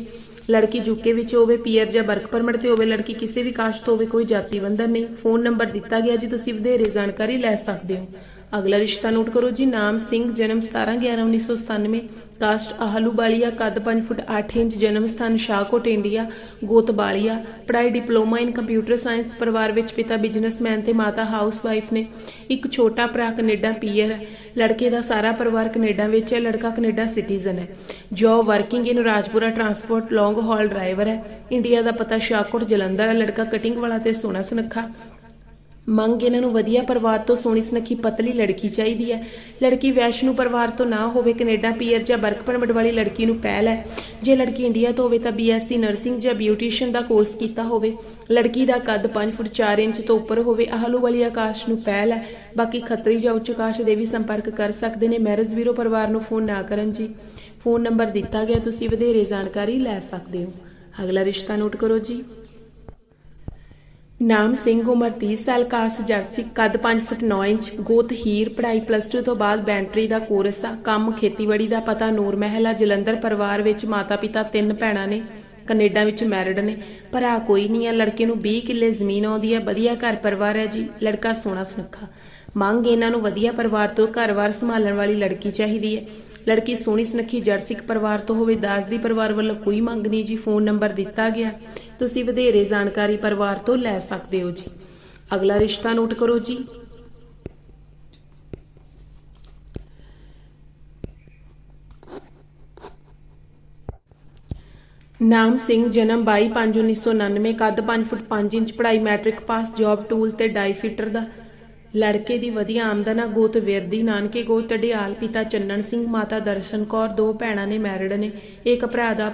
ਲੜਕੀ ਯੂਕੇ ਵਿੱਚ ਹੋਵੇ ਪੀਆਰ ਜਾਂ ਵਰਕ ਪਰਮਿਟ ਤੇ ਹੋਵੇ, ਲੜਕੀ ਕਿਸੇ ਵੀ ਕਾਸਟ ਤੋਂ ਹੋਵੇ, ਕੋਈ ਜਾਤੀ ਬੰਧਨ ਨਹੀਂ। ਫੋਨ ਨੰਬਰ ਦਿੱਤਾ ਗਿਆ ਜੀ, ਤੁਸੀਂ ਵਧੇਰੇ ਜਾਣਕਾਰੀ ਲੈ ਸਕਦੇ ਹੋ। ਅਗਲਾ ਰਿਸ਼ਤਾ ਨੋਟ ਕਰੋ ਜੀ, ਨਾਮ ਸਿੰਘ, ਜਨਮ 17 11 1997 ਕਾਸਟ ਆਹਲੂਵਾਲੀਆ ਕੱਦ 5 ਫੁੱਟ 8 ਇੰਚ, ਜਨਮ ਸਥਾਨ ਸ਼ਾਹਕੋਟ, ਇੰਡੀਆ ਗੋਤ ਪੜ੍ਹਾਈ, ਡਿਪਲੋਮਾ ਇਨ ਕੰਪਿਊਟਰ ਸਾਇੰਸ, ਪਰਿਵਾਰ ਵਿੱਚ ਪਿਤਾ ਬਿਜ਼ਨਸਮੈਨ ਤੇ ਮਾਤਾ ਹਾਊਸਵਾਈਫ ਨੇ, ਇੱਕ ਛੋਟਾ ਭਰਾ ਕੈਨੇਡਾ ਪੀਅਰ ਹੈ, ਲੜਕੇ ਦਾ ਸਾਰਾ ਪਰਿਵਾਰ ਕੈਨੇਡਾ ਵਿੱਚ ਹੈ, ਲੜਕਾ ਕੈਨੇਡਾ ਸਿਟੀਜ਼ਨ ਹੈ job working in Rajpura transport, long haul driver ਹੈ, ਇੰਡੀਆ ਦਾ ਪਤਾ ਸ਼ਾਹਕੋਟ ਜਲੰਧਰ ਹੈ, ਲੜਕਾ ਕਟਿੰਗ ਵਾਲਾ ਤੇ ਸੋਹਣਾ ਸੁਨੱਖਾ ਮੰਗ ਇਹਨਾਂ ਨੂੰ ਵਧੀਆ ਪਰਿਵਾਰ ਤੋਂ ਸੋਹਣੀ ਸੁਨੱਖੀ ਪਤਲੀ ਲੜਕੀ ਚਾਹੀਦੀ ਹੈ। ਲੜਕੀ ਵੈਸ਼ਨੂ ਪਰਿਵਾਰ ਤੋਂ ਨਾ ਹੋਵੇ ਕੈਨੇਡਾ, ਪੀਅਰ ਜਾਂ ਵਰਕ ਪਰਮਿਟ ਵਾਲੀ ਲੜਕੀ ਨੂੰ ਪਹਿਲ ਹੈ। ਜੇ ਲੜਕੀ ਇੰਡੀਆ ਤੋਂ ਹੋਵੇ ਤਾਂ ਬੀਐਸਸੀ ਨਰਸਿੰਗ ਜਾਂ ਬਿਊਟੀਸ਼ੀਅਨ ਦਾ ਕੋਰਸ ਕੀਤਾ ਹੋਵੇ। ਲੜਕੀ ਦਾ ਕੱਦ 5 ਫੁੱਟ 4 ਇੰਚ ਤੋਂ ਉੱਪਰ ਹੋਵੇ, ਆਹਲੂ ਵਾਲੀ ਆਕਾਸ਼ ਨੂੰ ਪਹਿਲ ਹੈ। ਬਾਕੀ ਖੱਤਰੀ ਜਾਂ ਉੱਚ ਆਕਾਸ਼ ਦੇ ਵੀ ਸੰਪਰਕ ਕਰ ਸਕਦੇ ਨੇ। ਮੈਰਿਜ ਵੀਰੋ ਪਰਿਵਾਰ ਨੂੰ ਫੋਨ ਨਾ ਕਰਨ ਜੀ। ਫੋਨ ਨੰਬਰ ਦਿੱਤਾ ਗਿਆ, ਤੁਸੀਂ ਵਧੇਰੇ ਜਾਣਕਾਰੀ ਲੈ ਸਕਦੇ ਹੋ। ਅਗਲਾ ਰਿਸ਼ਤਾ ਨੋਟ ਕਰੋ ਜੀ। ਨਾਮ ਸਿੰਘ ਉਮਰ 30 ਸਾਲ, ਕਾਸ ਜਰਸੀ ਕੱਦ 5 ਫੁੱਟ 9 ਇੰਚ, ਗੋਤ ਹੀਰ, ਪੜ੍ਹਾਈ ਪਲੱਸ 2 ਤੋਂ ਬਾਅਦ ਬੈਂਟਰੀ ਦਾ ਕੋਰਸ ਆ। ਕੰਮ ਖੇਤੀਬਾੜੀ ਦਾ ਪਤਾ, ਨੂਰ ਮਹਿਲਾ ਜਲੰਧਰ ਪਰਿਵਾਰ ਵਿੱਚ ਮਾਤਾ ਪਿਤਾ ਤਿੰਨ ਭੈਣਾਂ ਨੇ, ਕੈਨੇਡਾ ਵਿੱਚ ਮੈਰਿਡ ਨੇ। ਭਰਾ ਕੋਈ ਨਹੀਂ ਆ, ਲੜਕੇ ਨੂੰ 20 ਕਿੱਲੇ ਜ਼ਮੀਨ ਆਉਂਦੀ ਹੈ ਵਧੀਆ ਘਰ ਪਰਿਵਾਰ ਹੈ ਜੀ, ਲੜਕਾ ਸੋਹਣਾ ਸੁਨੱਖਾ। ਮੰਗ ਇਹਨਾਂ ਨੂੰ ਵਧੀਆ ਪਰਿਵਾਰ ਤੋਂ ਘਰ-ਵਾਰ ਸੰਭਾਲਣ ਵਾਲੀ ਲੜਕੀ ਚਾਹੀਦੀ ਹੈ। ਲੜਕੀ ਸੋਹਣੀ ਸੁਨੱਖੀ ਜਰਸਿਕ ਪਰਿਵਾਰ ਤੋਂ ਹੋਵੇ, ਦਾਸ ਦੀ ਪਰਿਵਾਰ ਵੱਲੋਂ ਕੋਈ ਮੰਗ ਨਹੀਂ ਜੀ, ਫੋਨ ਨੰਬਰ ਦਿੱਤਾ ਗਿਆ। ਤੁਸੀਂ ਵਧੇਰੇ ਜਾਣਕਾਰੀ ਪਰਿਵਾਰ ਤੋਂ ਲੈ ਸਕਦੇ ਹੋ ਜੀ। ਅਗਲਾ ਰਿਸ਼ਤਾ ਨੋਟ ਕਰੋ ਜੀ। ਨਾਮ ਸਿੰਘ, ਜਨਮ 22/5/1999 ਕੱਦ 5 ਫੁੱਟ 5 ਇੰਚ, ਪੜ੍ਹਾਈ ਮੈਟ੍ਰਿਕ ਪਾਸ, ਜੌਬ ਟੂਲ ਤੇ ਡਾਈ ਫਿਟਰ ਦਾ ਲੜਕੇ ਦੀ ਵਧੀਆ ਆਮਦਨ ਗੋਤ ਵਿਰਦੀ। ਨਾਨਕੇ ਗੋਤ ਢਿਆਲ ਪਿਤਾ ਚੰਨਣ ਸਿੰਘ, ਮਾਤਾ ਦਰਸ਼ਨ ਕੌਰ, ਦੋ ਭੈਣਾਂ ਨੇ ਮੈਰਿਡ ਨੇ। ਇੱਕ ਭਰਾ ਦਾ,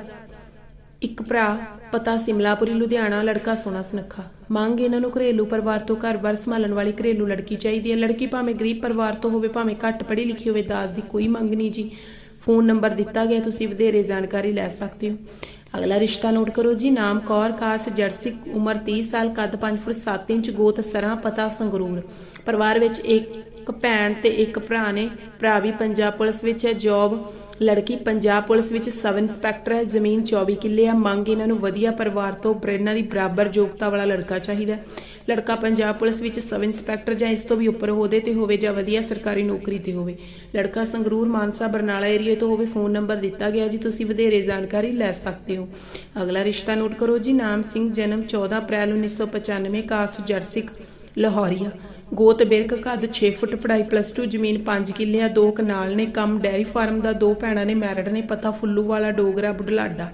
ਇੱਕ ਭਰਾ ਪਤਾ ਸਿਮਲਾਪੁਰੀ, ਲੁਧਿਆਣਾ, ਲੜਕਾ ਸੋਹਣਾ ਸੁਨੱਖਾ। ਮੰਗ ਇਹਨਾਂ ਨੂੰ ਘਰੇਲੂ ਪਰਿਵਾਰ ਤੋਂ ਘਰ-ਬਾਰ ਸੰਭਾਲਣ ਵਾਲੀ ਘਰੇਲੂ ਲੜਕੀ ਚਾਹੀਦੀ ਹੈ। ਲੜਕੀ ਭਾਵੇਂ ਗਰੀਬ ਪਰਿਵਾਰ ਤੋਂ ਹੋਵੇ, ਭਾਵੇਂ ਘੱਟ ਪੜ੍ਹੀ ਲਿਖੀ ਹੋਵੇ ਦਾਜ ਦੀ ਕੋਈ ਮੰਗ ਨਹੀਂ ਜੀ। ਫੋਨ ਨੰਬਰ ਦਿੱਤਾ ਗਿਆ, ਤੁਸੀਂ ਵਧੇਰੇ ਜਾਣਕਾਰੀ ਲੈ ਸਕਦੇ ਹੋ। ਅਗਲਾ ਰਿਸ਼ਤਾ ਨੋਟ ਕਰੋ ਜੀ, ਨਾਮ ਕੌਰ, ਕਾਸ, ਜਰਸੀ, ਉਮਰ 30 ਸਾਲ, ਕੱਦ 5 ਫੁੱਟ 7 ਇੰਚ, ਗੋਤ ਸਰਾਂ, ਪਤਾ ਸੰਗਰੂਰ। ਪਰਿਵਾਰ ਵਿੱਚ ਇੱਕ ਭੈਣ ਤੇ ਇੱਕ ਭਰਾ ਨੇ, ਭਰਾ ਵੀ ਪੰਜਾਬ ਪੁਲਿਸ ਵਿੱਚ ਹੈ, ਜੌਬ ਲੜਕੀ ਪੰਜਾਬ ਪੁਲਿਸ ਵਿੱਚ ਸਬ ਇੰਸਪੈਕਟਰ ਹੈ। ਜ਼ਮੀਨ 24 ਕਿੱਲੇ ਆ। ਮੰਗ ਇਹਨਾਂ ਨੂੰ ਵਧੀਆ ਪਰਿਵਾਰ ਤੋਂ ਪ੍ਰੇਰਣਾ ਦੀ ਬਰਾਬਰ ਯੋਗਤਾ ਵਾਲਾ ਲੜਕਾ ਚਾਹੀਦਾ ਲੜਕਾ ਪੰਜਾਬ ਪੁਲਿਸ ਵਿੱਚ ਸਬ ਇੰਸਪੈਕਟਰ ਜਾਂ ਇਸ ਤੋਂ ਵੀ ਉੱਪਰ ਅਹੁਦੇ ਤੇ ਹੋਵੇ ਜਾਂ ਵਧੀਆ ਸਰਕਾਰੀ ਨੌਕਰੀ ਤੇ ਹੋਵੇ। ਲੜਕਾ ਸੰਗਰੂਰ ਮਾਨਸਾ ਬਰਨਾਲਾ ਏਰੀਆ ਤੋਂ ਹੋਵੇ ਫੋਨ ਨੰਬਰ ਦਿੱਤਾ ਗਿਆ ਜੀ। ਤੁਸੀਂ ਵਧੇਰੇ ਜਾਣਕਾਰੀ ਲੈ ਸਕਦੇ ਹੋ। ਅਗਲਾ ਰਿਸ਼ਤਾ ਨੋਟ ਕਰੋ ਜੀ। ਨਾਮ ਸਿੰਘ, ਜਨਮ 14 ਅਪ੍ਰੈਲ 1995 ਕਾਸਟ ਜਰਸਿਕ ਲਾਹੌਰੀਆ ਗੋਤ ਬਿਰਕ ਕੱਦ 6 ਫੁੱਟ ਪੜਾਈ ਪਲੱਸ 2 ਜ਼ਮੀਨ 5 ਕਿੱਲੇ ਆ, ਦੋ ਕਨਾਲ ਨੇ ਕੰਮ, ਡੈਰੀ ਫਾਰਮ ਦਾ ਦੋ ਭੈਣਾਂ ਨੇ ਮੈਰਿਡ ਨੇ, ਪਤਾ ਫੁੱਲੂ ਵਾਲਾ, ਡੋਗਰਾ, ਬੁਢਲਾਡਾ,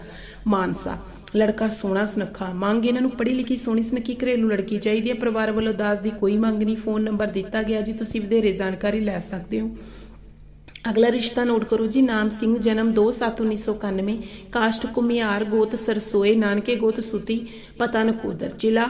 ਮਾਨਸਾ। ਲੜਕਾ ਸੋਹਣਾ, ਸੁਨੱਖਾ। ਮੰਗ ਇਹਨਾਂ ਨੂੰ ਪੜ੍ਹੀ ਲਿਖੀ, ਸੋਹਣੀ, ਸੁਨੱਖੀ, ਘਰੇਲੂ ਲੜਕੀ ਚਾਹੀਦੀ ਹੈ ਪਰਿਵਾਰ ਵੱਲੋਂ ਦਾਸ ਦੀ ਕੋਈ ਮੰਗ ਨਹੀਂ। ਫੋਨ ਨੰਬਰ ਦਿੱਤਾ ਗਿਆ ਜੀ, ਤੁਸੀਂ ਵਧੇਰੇ ਜਾਣਕਾਰੀ ਲੈ ਸਕਦੇ ਹੋ। ਅਗਲਾ ਰਿਸ਼ਤਾ ਨੋਟ ਕਰੋ ਜੀ, ਨਾਮ ਸਿੰਘ, ਜਨਮ 2/7/1991 ਕਾਸ਼ਟ ਕੁਮਿਆਰ ਗੋਤ ਸਰਸੋਏ, ਨਾਨਕੇ ਗੋਤ ਸੁਤੀ ਪਤਾ ਨਕੋਦਰ ਜ਼ਿਲ੍ਹਾ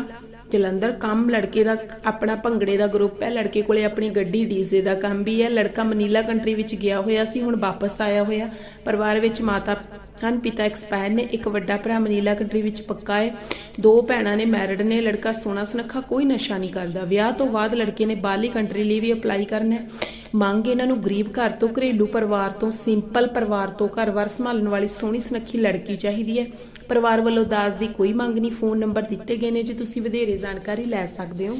ਜਲੰਧਰ ਕੰਮ ਲੜਕੇ ਦਾ, ਆਪਣਾ ਭੰਗੜੇ ਦਾ ਗਰੁੱਪ ਹੈ। ਲੜਕੇ ਕੋਲੇ ਆਪਣੀ ਗੱਡੀ ਡੀਜ਼ੇ ਦਾ ਕੰਮ ਵੀ ਹੈ। ਲੜਕਾ ਮਨੀਲਾ ਕੰਟਰੀ ਵਿੱਚ ਗਿਆ ਹੋਇਆ ਸੀ, ਹੁਣ ਵਾਪਸ ਆਇਆ ਹੋਇਆ। ਪਰਿਵਾਰ ਵਿੱਚ ਮਾਤਾ ਹਨ ਪਿਤਾ ਐਕਸਪਾਇਰ ਨੇ। ਇੱਕ ਵੱਡਾ ਭਰਾ ਮਨੀਲਾ ਕੰਟਰੀ ਵਿੱਚ ਪੱਕਾ ਹੈ। ਦੋ ਭੈਣਾਂ ਨੇ ਮੈਰਿਡ ਨੇ। ਲੜਕਾ ਸੋਹਣਾ ਸੁਨੱਖਾ ਕੋਈ ਨਸ਼ਾ ਨਹੀਂ ਕਰਦਾ। ਵਿਆਹ ਤੋਂ ਬਾਅਦ ਲੜਕੇ ਨੇ ਬਾਹਰਲੀ ਕੰਟਰੀ ਲਈ ਵੀ ਅਪਲਾਈ ਕਰਨਾ ਹੈ। ਮੰਗ ਇਹਨਾਂ ਨੂੰ ਗਰੀਬ ਘਰ ਤੋਂ, ਘਰੇਲੂ ਪਰਿਵਾਰ ਤੋਂ ਸਿੰਪਲ ਪਰਿਵਾਰ ਤੋਂ ਘਰ ਵਾਰ ਸੰਭਾਲਣ ਵਾਲੀ ਸੋਹਣੀ ਸੁਨੱਖੀ ਲੜਕੀ ਚਾਹੀਦੀ ਹੈ। ਪਰਿਵਾਰ ਵੱਲੋਂ ਦਾਜ ਦੀ ਕੋਈ ਮੰਗ ਨਹੀਂ, ਫੋਨ ਨੰਬਰ ਦਿੱਤੇ ਗਏ ਨੇ, ਜੀ ਤੁਸੀਂ ਵਧੇਰੇ ਜਾਣਕਾਰੀ ਲੈ ਸਕਦੇ ਹੋ।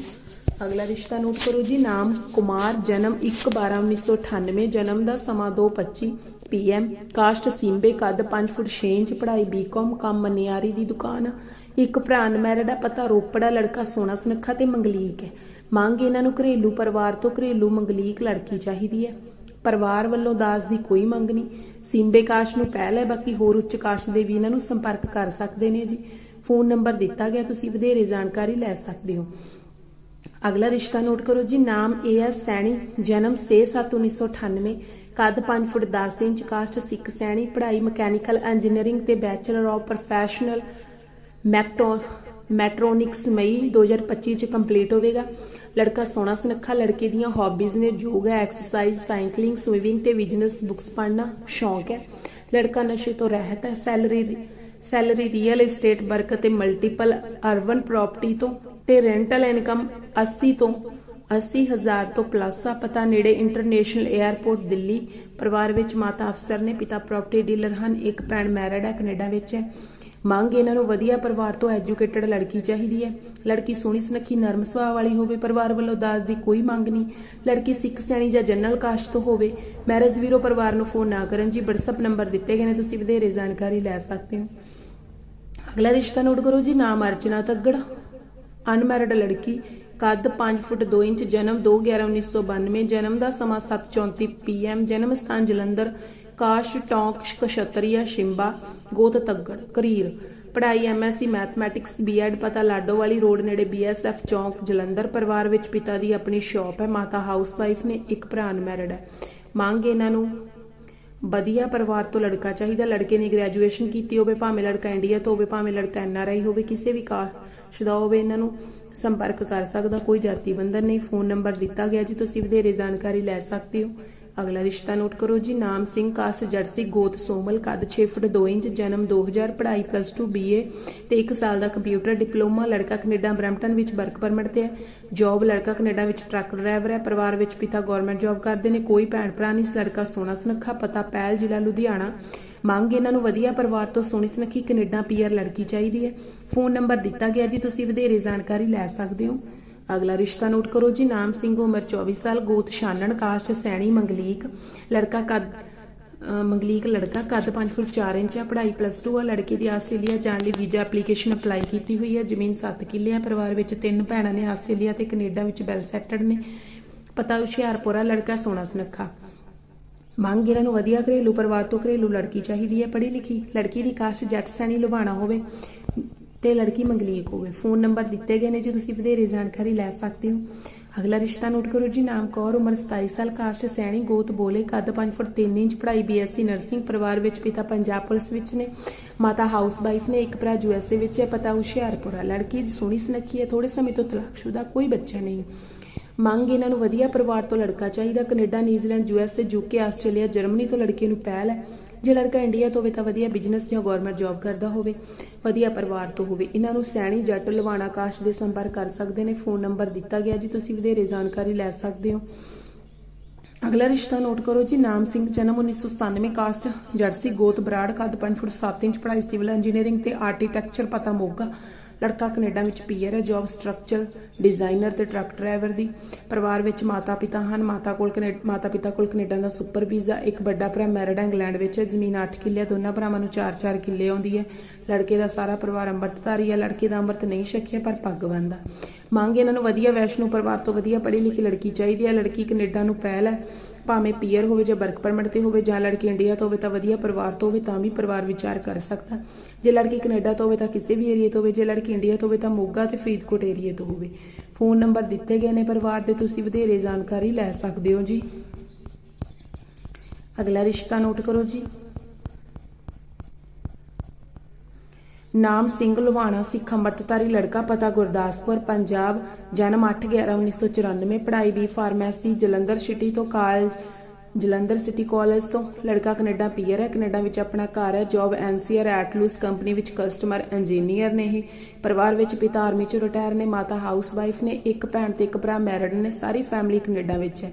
ਅਗਲਾ ਰਿਸ਼ਤਾ ਨੋਟ ਕਰੋ ਜੀ, ਨਾਮ ਕੁਮਾਰ, ਜਨਮ 1/12/1998 ਜਨਮ ਦਾ ਸਮਾਂ 2:25 ਪੀਐਮ ਕਾਸਟ ਸਿੰਬੇ, ਕੱਦ 5 ਫੁੱਟ 6 ਇੰਚ, ਪੜ੍ਹਾਈ ਬੀਕਾਮ, ਕੰਮ ਮਨਿਆਰੀ ਦੀ ਦੁਕਾਨ। ਇੱਕ ਭਰਾ ਅਨਮੈਰਿਡ ਆ ਪਤਾ, ਰੋਪੜਾ ਲੜਕਾ ਸੋਹਣਾ ਸੁਨੱਖਾ ਤੇ ਮੰਗਲੀਕ ਹੈ। ਮੰਗ ਇਹਨਾਂ ਨੂੰ ਘਰੇਲੂ ਪਰਿਵਾਰ ਤੋਂ ਘਰੇਲੂ ਮੰਗਲੀਕ ਲੜਕੀ ਚਾਹੀਦੀ ਹੈ। ਪਰਿਵਾਰ ਵੱਲੋਂ ਦਾਜ ਦੀ ਕੋਈ ਮੰਗ ਨਹੀਂ। ਸਿੰਬੇ ਕਾਸ਼ ਨੂੰ ਪਹਿਲ ਹੈ ਬਾਕੀ ਹੋਰ ਉੱਚ ਕਾਸ਼ ਦੇ ਵੀ ਇਹਨਾਂ ਨੂੰ ਸੰਪਰਕ ਕਰ ਸਕਦੇ ਨੇ ਜੀ। ਫੋਨ ਨੰਬਰ ਦਿੱਤਾ ਗਿਆ, ਤੁਸੀਂ ਵਧੇਰੇ ਜਾਣਕਾਰੀ ਲੈ ਸਕਦੇ ਹੋ। ਅਗਲਾ ਰਿਸ਼ਤਾ ਨੋਟ ਕਰੋ ਜੀ, ਨਾਮ ਏ ਐਸ ਸੈਣੀ, ਜਨਮ 6/7/1998 ਕੱਦ 5 foot 10 inch, caste Sikh Saini, ਪੜ੍ਹਾਈ ਮਕੈਨੀਕਲ ਇੰਜੀਨੀਅਰਿੰਗ ਤੇ ਬੈਚਲਰ ਆਫ ਪ੍ਰੋਫੈਸ਼ਨਲ ਮੈਕਟੋ ਮੈਟਰੋਨਿਕਸ ਮਈ 2025 ਚ ਕੰਪਲੀਟ ਹੋਵੇਗਾ। ਲੜਕਾ ਸੋਹਣਾ ਸੁਨੱਖਾ, ਲੜਕੇ ਦੀਆਂ ਹੌਬੀਜ਼ ਨੇ ਯੋਗਾ ਐਕਸਰਸਾਈਜ਼ ਸਾਈਕਲਿੰਗ ਸਵਿਮਿੰਗ ਤੇ ਬਿਜ਼ਨਸ ਬੁੱਕਸ ਪੜ੍ਹਨਾ ਸ਼ੌਂਕ ਹੈ। ਲੜਕਾ ਨਸ਼ੇ ਤੋਂ ਰਹਿਤ ਹੈ। Salary salary real estate work ਤੇ ਮਲਟੀਪਲ ਅਰਬਨ ਪ੍ਰਾਪਰਟੀ ਤੋਂ ਤੇ ਰੈਂਟਲ ਇਨਕਮ 80 ਤੋਂ 80000 ਤੋਂ ਪਲੱਸ ਆ। ਪਤਾ ਨੇੜੇ ਇੰਟਰਨੈਸ਼ਨਲ 에ਅਰਪੋਰਟ ਦਿੱਲੀ, ਪਰਿਵਾਰ ਵਿੱਚ ਮਾਤਾ ਅਫਸਰ ਨੇ, ਪਿਤਾ ਪ੍ਰਾਪਰਟੀ ਡੀਲਰ ਹਨ, ਇੱਕ ਭੈਣ ਮੈਰਿਡ ਹੈ, ਕੈਨੇਡਾ ਵਿੱਚ ਹੈ। ਮੰਗ ਇਹਨਾਂ ਨੂੰ ਵਧੀਆ ਪਰਿਵਾਰ ਤੋਂ ਐਜੂਕੇਟਡ ਲੜਕੀ ਚਾਹੀਦੀ ਹੈ। ਲੜਕੀ ਸੋਹਣੀ ਸੁਨੱਖੀ, ਨਰਮ ਸੁਭਾਅ ਵਾਲੀ ਹੋਵੇ, ਪਰਿਵਾਰ ਵੱਲੋਂ ਦਾਜ ਦੀ ਕੋਈ ਮੰਗ ਨਹੀਂ। ਲੜਕੀ ਸਿੱਖ ਸੈਣੀ ਜਾਂ ਜਨਰਲ ਕਾਸਟ ਤੋਂ ਹੋਵੇ ਮੈਰਿਜ ਵੀਰੋ ਪਰਿਵਾਰ ਨੂੰ ਫੋਨ ਨਾ ਕਰਨ। ਜੀ, WhatsApp ਨੰਬਰ ਦਿੱਤੇ ਗਏ ਨੇ, ਤੁਸੀਂ ਵਧੇਰੇ ਜਾਣਕਾਰੀ ਲੈ ਸਕਦੇ ਹੋ। ਅਗਲਾ ਰਿਸ਼ਤਾ ਨੋਟ ਕਰੋ ਜੀ, ਨਾਮ ਅਰਚਨਾ ਤੱਗੜ ਅਨਮੈਰਿਡ ਲੜਕੀ, ਕੱਦ 5 ਫੁੱਟ 2 ਇੰਚ, ਜਨਮ 2/11/1992 ਜਨਮ ਦਾ ਸਮਾਂ 7:34 ਪੀਐਮ ਜਨਮ ਸਥਾਨ ਜਲੰਧਰ ਕਾਸ਼, ਟੌਂਕ, ਕਸ਼ਤਰੀਆ, ਸ਼ਿੰਬਾ, ਗੋਤ ਤੱਗੜ, ਕਰੀਰ। ਪੜ੍ਹਾਈ ਐਮਐਸਸੀ ਮੈਥਮੈਟਿਕਸ ਬੀਐਡ ਪਤਾ ਲਾਡੋ ਵਾਲੀ ਰੋਡ ਨੇੜੇ ਬੀਐਸਐਫ ਚੌਂਕ, ਜਲੰਧਰ ਪਰਿਵਾਰ ਵਿੱਚ ਪਿਤਾ ਦੀ ਆਪਣੀ ਸ਼ਾਪ ਹੈ, ਮਾਤਾ ਹਾਊਸਵਾਈਫ ਨੇ ਇੱਕ ਭਰਾ ਅਨਮੈਰਿਡ ਹੈ। ਮੰਗ ਇਹਨਾਂ ਨੂੰ, ਵਧੀਆ ਪਰਿਵਾਰ ਤੋਂ ਲੜਕਾ ਚਾਹੀਦਾ, ਲੜਕੇ ਨੇ ਗ੍ਰੈਜੂਏਸ਼ਨ ਕੀਤੀ ਹੋਵੇ, ਭਾਵੇਂ ਲੜਕਾ ਇੰਡੀਆ ਤੋਂ ਹੋਵੇ, ਭਾਵੇਂ ਲੜਕਾ ਐਨਆਰਆਈ ਹੋਵੇ, ਕਿਸੇ ਵੀ ਕਾਸ਼ ਦਾ ਹੋਵੇ, ਇਹਨਾਂ ਨੂੰ ਸੰਪਰਕ ਕਰ ਸਕਦਾ, ਕੋਈ ਜਾਤੀ ਬੰਧਨ ਨਹੀਂ, ਫੋਨ ਨੰਬਰ ਦਿੱਤਾ ਗਿਆ ਜੀ, ਤੁਸੀਂ ਵਧੇਰੇ ਜਾਣਕਾਰੀ ਲੈ ਸਕਦੇ ਹੋ। ਅਗਲਾ ਰਿਸ਼ਤਾ ਨੋਟ ਕਰੋ ਜੀ, ਨਾਮ ਸਿੰਘ ਕਾਸ, ਜਰਸੀ ਗੋਤ, ਸੋਮਲ ਕੱਦ 6 ਫੁੱਟ 2 ਇੰਚ, ਜਨਮ 2000 ਪੜ੍ਹਾਈ ਪਲੱਸ 2 ਬੀਏ ਤੇ 1 ਸਾਲ ਦਾ ਕੰਪਿਊਟਰ ਡਿਪਲੋਮਾ ਲੜਕਾ ਕੈਨੇਡਾ, ਬਰੈਂਪਟਨ ਵਿੱਚ ਵਰਕ ਪਰਮਿਟ ਤੇ ਹੈ। ਜੌਬ ਲੜਕਾ ਕੈਨੇਡਾ ਵਿੱਚ ਟਰੱਕ ਡਰਾਈਵਰ ਹੈ। ਪਰਿਵਾਰ ਵਿੱਚ ਪਿਤਾ ਗਵਰਨਮੈਂਟ ਜੌਬ ਕਰਦੇ ਨੇ, ਕੋਈ ਭੈਣ ਭਰਾ ਨਹੀਂ, ਲੜਕਾ ਸੋਹਣਾ ਸੁਨੱਖਾ, ਪਤਾ ਪਹਿਲ ਜ਼ਿਲ੍ਹਾ ਲੁਧਿਆਣਾ। ਮੰਗ ਇਹਨਾਂ ਨੂੰ ਵਧੀਆ ਪਰਿਵਾਰ ਤੋਂ ਸੋਹਣੀ ਸੁਨੱਖੀ, ਕੈਨੇਡਾ ਪੀਆਰ ਲੜਕੀ ਚਾਹੀਦੀ ਹੈ। ਫੋਨ ਨੰਬਰ ਦਿੱਤਾ ਗਿਆ ਜੀ, ਤੁਸੀਂ ਵਧੇਰੇ ਜਾਣਕਾਰੀ ਲੈ ਸਕਦੇ ਹੋ। ਅਗਲਾ ਰਿਸ਼ਤਾ ਨੋਟ ਕਰੋ ਜੀ, ਨਾਮ ਸਿੰਘ, ਉਮਰ 24 ਸਾਲ, ਗੋਤ ਛਾਨਣ ਕਾਸਟ ਸੈਣੀ, ਮੰਗਲੀਕ, ਲੜਕਾ ਕੱਦ ਮੰਗਲੀਕ, ਲੜਕਾ ਕੱਦ 5 ਫੁੱਟ 4 ਇੰਚ ਆ, ਪੜ੍ਹਾਈ ਪਲੱਸ 2 ਆ, ਲੜਕੇ ਦੀ ਆਸਟ੍ਰੇਲੀਆ ਜਾਣ ਲਈ ਵੀਜ਼ਾ ਐਪਲੀਕੇਸ਼ਨ ਅਪਲਾਈ ਕੀਤੀ ਹੋਈ ਹੈ ਜ਼ਮੀਨ 7 ਕਿੱਲੇ ਆ, ਪਰਿਵਾਰ ਵਿੱਚ ਤਿੰਨ ਭੈਣਾਂ ਨੇ, ਆਸਟ੍ਰੇਲੀਆ ਤੇ ਕੈਨੇਡਾ ਵਿੱਚ ਵੈਲ ਸੈਟਲਡ ਨੇ, ਪਤਾ ਹੁਸ਼ਿਆਰਪੁਰਾ ਲੜਕਾ ਸੋਹਣਾ ਸੁਨੱਖਾ। ਮੰਗ ਇਹਨਾਂ ਨੂੰ ਵਧੀਆ ਘਰੇਲੂ ਪਰਿਵਾਰ ਤੋਂ ਘਰੇਲੂ ਲੜਕੀ ਚਾਹੀਦੀ ਹੈ ਪੜ੍ਹੀ ਲਿਖੀ ਲੜਕੀ ਦੀ ਕਾਸਟ ਜੱਟ ਸੈਣੀ ਲੁਬਾਣਾ ਹੋਵੇ ਤੇ ਲੜਕੀ ਮੰਗਲੀਕ ਹੋਵੇ। ਫੋਨ ਨੰਬਰ ਦਿੱਤੇ ਗਏ ਨੇ, ਜੀ ਤੁਸੀਂ ਵਧੇਰੇ ਜਾਣਕਾਰੀ ਲੈ ਸਕਦੇ ਹੋ। ਅਗਲਾ ਰਿਸ਼ਤਾ ਨੋਟ ਕਰੋ ਜੀ, ਨਾਮ ਕੌਰ, ਉਮਰ 27 ਸਾਲ ਕਾਸਟ ਸੈਣੀ, ਗੋਤ ਬੋਲੇ, ਕੱਦ 5 ਫੁੱਟ 3 ਇੰਚ, ਪੜ੍ਹਾਈ ਬੀਐਸਸੀ ਨਰਸਿੰਗ, ਪਰਿਵਾਰ ਵਿੱਚ ਪਿਤਾ ਪੰਜਾਬ ਪੁਲਿਸ ਵਿੱਚ ਨੇ, ਮਾਤਾ ਹਾਊਸ ਵਾਈਫ ਨੇ, ਇੱਕ ਭਰਾ ਯੂਐਸਏ ਵਿੱਚ ਹੈ, ਪਤਾ ਹੁਸ਼ਿਆਰਪੁਰ ਹੈ ਲੜਕੀ ਦੀ ਸੋਹਣੀ ਸੁਨੱਖੀ ਹੈ ਥੋੜੇ ਸਮੇਂ ਤੋਂ ਤਲਾਕਸ਼ੁਦਾ, ਕੋਈ ਬੱਚਾ ਨਹੀਂ। ਮੰਗ ਇਹਨਾਂ ਨੂੰ ਵਧੀਆ ਪਰਿਵਾਰ ਤੋਂ ਲੜਕਾ ਚਾਹੀਦਾ। ਕੈਨੇਡਾ, ਨਿਊਜ਼ੀਲੈਂਡ ਯੂਐਸ ਤੇ ਯੂਕੇ ਆਸਟ੍ਰੇਲੀਆ, ਜਰਮਨੀ ਤੋਂ ਲੜਕੇ ਨੂੰ ਪਹਿਲ ਹੈ। ਜੇ ਲੜਕਾ ਇੰਡੀਆ ਤੋਂ ਹੋਵੇ ਤਾਂ ਵਧੀਆ ਬਿਜ਼ਨਸ ਜਾਂ ਗਵਰਨਮੈਂਟ ਜੌਬ ਕਰਦਾ ਹੋਵੇ, ਵਧੀਆ ਪਰਿਵਾਰ ਤੋਂ ਹੋਵੇ। ਇਹਨਾਂ ਨੂੰ ਸੈਣੀ ਜੱਟ ਲਵਾਣਾ ਕਾਸ਼ ਦੇ ਸੰਪਰਕ ਕਰ ਸਕਦੇ ਨੇ। ਫੋਨ ਨੰਬਰ ਦਿੱਤਾ ਗਿਆ ਜੀ, ਤੁਸੀਂ ਵਧੇਰੇ ਜਾਣਕਾਰੀ ਲੈ ਸਕਦੇ ਹੋ। ਅਗਲਾ ਰਿਸ਼ਤਾ ਨੋਟ ਕਰੋ ਜੀ, ਨਾਮ ਸਿੰਘ, ਜਨਮ 1997 ਕਾਸਟ, ਜਰਸੀ, ਗੋਤ, ਬਰਾੜ, ਕੱਦ 5 ਫੁੱਟ 7 ਇੰਚ, ਪੜ੍ਹਾਈ ਸਿਵਲ ਇੰਜੀਨੀਅਰਿੰਗ ਤੇ ਆਰਕੀਟੈਕਚਰ ਪਤਾ ਮੋਗਾ। ਲੜਕਾ ਕੈਨੇਡਾ ਵਿੱਚ ਪੀਅਰ ਹੈ ਜੌਬ ਸਟਰਕਚਰ ਡਿਜ਼ਾਈਨਰ ਤੇ ਟਰੱਕ ਡਰਾਈਵਰ ਦੀ ਪਰਿਵਾਰ ਵਿੱਚ ਮਾਤਾ ਪਿਤਾ ਹਨ। ਮਾਤਾ ਕੋਲ ਕੈਨੇ- ਮਾਤਾ ਪਿਤਾ ਕੋਲ ਕੈਨੇਡਾ ਦਾ ਸੁਪਰ ਵੀਜ਼ਾ ਇੱਕ ਵੱਡਾ ਭਰਾ ਮੈਰਿਡ ਇੰਗਲੈਂਡ ਵਿੱਚ ਹੈ। ਜ਼ਮੀਨ 8 ਕਿੱਲੇ ਦੋਨਾਂ ਭਰਾਵਾਂ ਨੂੰ 4-4 ਕਿੱਲੇ ਆਉਂਦੀ ਹੈ। ਲੜਕੇ ਦਾ ਸਾਰਾ ਪਰਿਵਾਰ ਅੰਮ੍ਰਿਤਧਾਰੀ ਹੈ। ਲੜਕੇ ਦਾ ਅੰਮ੍ਰਿਤ ਨਹੀਂ ਛਕਿਆ, ਪਰ ਪੱਗ ਬੰਨਦਾ। ਮੰਗ ਇਹਨਾਂ ਨੂੰ ਵਧੀਆ ਵੈਸ਼ਨੂ ਪਰਿਵਾਰ ਤੋਂ ਵਧੀਆ ਪੜ੍ਹੀ ਲਿਖੀ ਲੜਕੀ ਚਾਹੀਦੀ ਹੈ। ਲੜਕੀ ਕੈਨੇਡਾ ਨੂੰ ਪਹਿਲ ਹੈ। ਭਾਵੇਂ ਪੀਅਰ ਹੋਵੇ ਜਾਂ ਵਰਕ ਪਰਮਿਟ ਤੇ ਹੋਵੇ, ਜਾਂ ਲੜਕੀ ਇੰਡੀਆ ਤੋਂ ਹੋਵੇ ਤਾਂ ਵਧੀਆ ਪਰਿਵਾਰ ਤੋਂ ਹੋਵੇ ਤਾਂ ਵੀ ਪਰਿਵਾਰ ਵਿਚਾਰ ਕਰ ਸਕਦਾ। ਜੇ ਲੜਕੀ ਕੈਨੇਡਾ ਤੋਂ ਹੋਵੇ ਤਾਂ ਕਿਸੇ ਵੀ ਏਰੀਆ ਤੋਂ ਹੋਵੇ, ਜੇ ਲੜਕੀ ਇੰਡੀਆ ਤੋਂ ਹੋਵੇ ਤਾਂ ਮੋਗਾ ਤੇ ਫਰੀਦਕੋਟ ਏਰੀਆ ਤੋਂ ਹੋਵੇ। ਫੋਨ ਨੰਬਰ ਦਿੱਤੇ ਗਏ ਨੇ ਪਰਿਵਾਰ ਦੇ, ਤੁਸੀਂ ਵਧੇਰੇ ਜਾਣਕਾਰੀ ਲੈ ਸਕਦੇ ਹੋ ਜੀ। ਅਗਲਾ ਰਿਸ਼ਤਾ ਨੋਟ ਕਰੋ ਜੀ। ਨਾਮ ਸਿੰਘ ਲੁਹਾਣਾ ਸਿੱਖ ਅੰਮ੍ਰਿਤਧਾਰੀ ਲੜਕਾ ਪਤਾ ਗੁਰਦਾਸਪੁਰ, ਪੰਜਾਬ, ਜਨਮ 8/11/1994 ਪੜ੍ਹਾਈ ਵੀ ਫਾਰਮੇਸੀ ਜਲੰਧਰ ਸਿਟੀ ਤੋਂ ਕਾਲਜ ਜਲੰਧਰ ਸਿਟੀ ਕਾਲਜ ਤੋਂ। ਲੜਕਾ ਕੈਨੇਡਾ ਪੀਅਰ ਹੈ। ਕੈਨੇਡਾ ਵਿੱਚ ਆਪਣਾ ਘਰ ਹੈ। ਜੌਬ ਐਨਸੀਆਰ ਐਟਲੂਸ ਕੰਪਨੀ ਵਿੱਚ ਕਸਟਮਰ ਇੰਜੀਨੀਅਰ ਨੇ ਇਹ। ਪਰਿਵਾਰ ਵਿੱਚ ਪਿਤਾ ਆਰਮੀ ਚੋਂ ਰਿਟਾਇਰ ਨੇ। ਮਾਤਾ ਹਾਊਸਵਾਈਫ ਨੇ। ਇੱਕ ਭੈਣ ਤੇ ਇੱਕ ਭਰਾ ਮੈਰਿਡ ਨੇ। ਸਾਰੀ ਫੈਮਿਲੀ ਕੈਨੇਡਾ ਵਿੱਚ ਹੈ।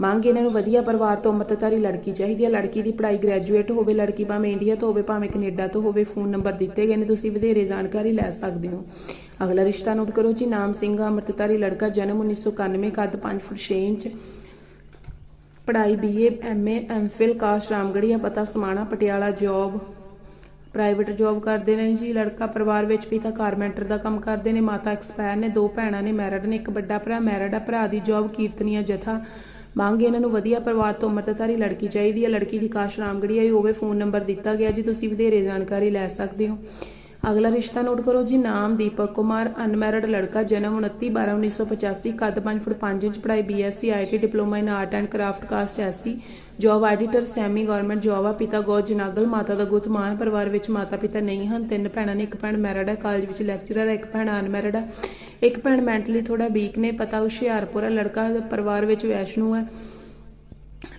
ਮੰਗ ਇਹਨਾਂ ਨੂੰ ਵਧੀਆ ਪਰਿਵਾਰ ਤੋਂ ਅੰਮ੍ਰਿਤਧਾਰੀ ਲੜਕੀ ਚਾਹੀਦੀ ਹੈ। ਲੜਕੀ ਦੀ ਪੜ੍ਹਾਈ ਗ੍ਰੈਜੂਏਟ ਹੋਵੇ, ਲੜਕੀ ਭਾਵੇਂ ਇੰਡੀਆ ਤੋਂ ਹੋਵੇ, ਭਾਵੇਂ ਕੈਨੇਡਾ ਤੋਂ ਹੋਵੇ ਫੋਨ ਨੰਬਰ ਦਿੱਤੇ ਗਏ ਨੇ। ਤੁਸੀਂ ਵਧੇਰੇ ਜਾਣਕਾਰੀ ਲੈ ਸਕਦੇ ਹੋ। ਅਗਲਾ ਰਿਸ਼ਤਾ ਨੋਟ ਕਰੋ ਜੀ। ਨਾਮ ਸਿੰਘ, ਅੰਮ੍ਰਿਤਧਾਰੀ ਲੜਕਾ, ਜਨਮ 1991 ਕੱਦ 5 ਫੁੱਟ 6 ਇੰਚ ਪੜ੍ਹਾਈ BA MA MPhil caste Ramgarhia ਪਤਾ Samana, Patiala job private job ਕਰਦੇ ਨੇ ਜੀ। ਲੜਕਾ ਪਰਿਵਾਰ ਵਿੱਚ ਪਿਤਾ ਕਾਰਪੈਂਟਰ ਦਾ ਕੰਮ ਕਰਦੇ ਨੇ। ਮਾਤਾ ਐਕਸਪਾਇਰ ਨੇ, ਦੋ ਭੈਣਾਂ ਨੇ ਮੈਰਿਡ ਨੇ, ਇੱਕ ਵੱਡਾ ਭਰਾ। ਮੈਰਿਡ ਆ ਭਰਾ ਦੀ ਜੌਬ ਕੀਰਤਨੀਆ ਜਥਾ। ਮੰਗ ਇਹਨਾਂ ਨੂੰ ਵਧੀਆ ਪਰਿਵਾਰ ਤੋਂ ਅੰਮ੍ਰਿਤਧਾਰੀ ਲੜਕੀ ਚਾਹੀਦੀ ਹੈ ਲੜਕੀ ਦੀ ਕਾਸ਼ ਰਾਮਗੜੀਆ ਹੀ ਹੋਵੇ ਫੋਨ ਨੰਬਰ ਦਿੱਤਾ ਗਿਆ ਜੀ। ਤੁਸੀਂ ਵਧੇਰੇ ਜਾਣਕਾਰੀ ਲੈ ਸਕਦੇ ਹੋ। ਅਗਲਾ ਰਿਸ਼ਤਾ ਨੋਟ ਕਰੋ ਜੀ, ਨਾਮ ਦੀਪਕ ਕੁਮਾਰ, ਅਨਮੈਰਿਡ ਲੜਕਾ, ਜਨਮ 29 12 1985 ਕੱਦ 5 ਫੁੱਟ 5 ਇੰਚ, ਪੜ੍ਹਾਈ BSc IT diploma in art and craft, caste SC job editor, semi government job ਆ, ਪਿਤਾ ਗੋਜ ਜਨਾਗਲ, ਮਾਤਾ ਦਾ ਗੁੱਤ ਮਾਨ, ਪਰਿਵਾਰ ਵਿੱਚ ਮਾਤਾ ਪਿਤਾ ਨਹੀਂ ਹਨ, ਤਿੰਨ ਭੈਣਾਂ ਨੇ, ਇੱਕ ਭੈਣ ਮੈਰਿਡ ਹੈ ਕਾਲਜ ਵਿੱਚ ਲੈਕਚਰਰ ਹੈ ਇੱਕ ਭੈਣ ਅਨਮੈਰਿਡ ਹੈ ਇੱਕ ਭੈਣ ਮੈਂਟਲੀ ਥੋੜਾ ਵੀਕ ਨੇ, ਪਤਾ ਹੁਸ਼ਿਆਰਪੁਰ ਹੈ ਲੜਕਾ ਪਰਿਵਾਰ ਵਿੱਚ ਵੈਸ਼ਨੂ ਹੈ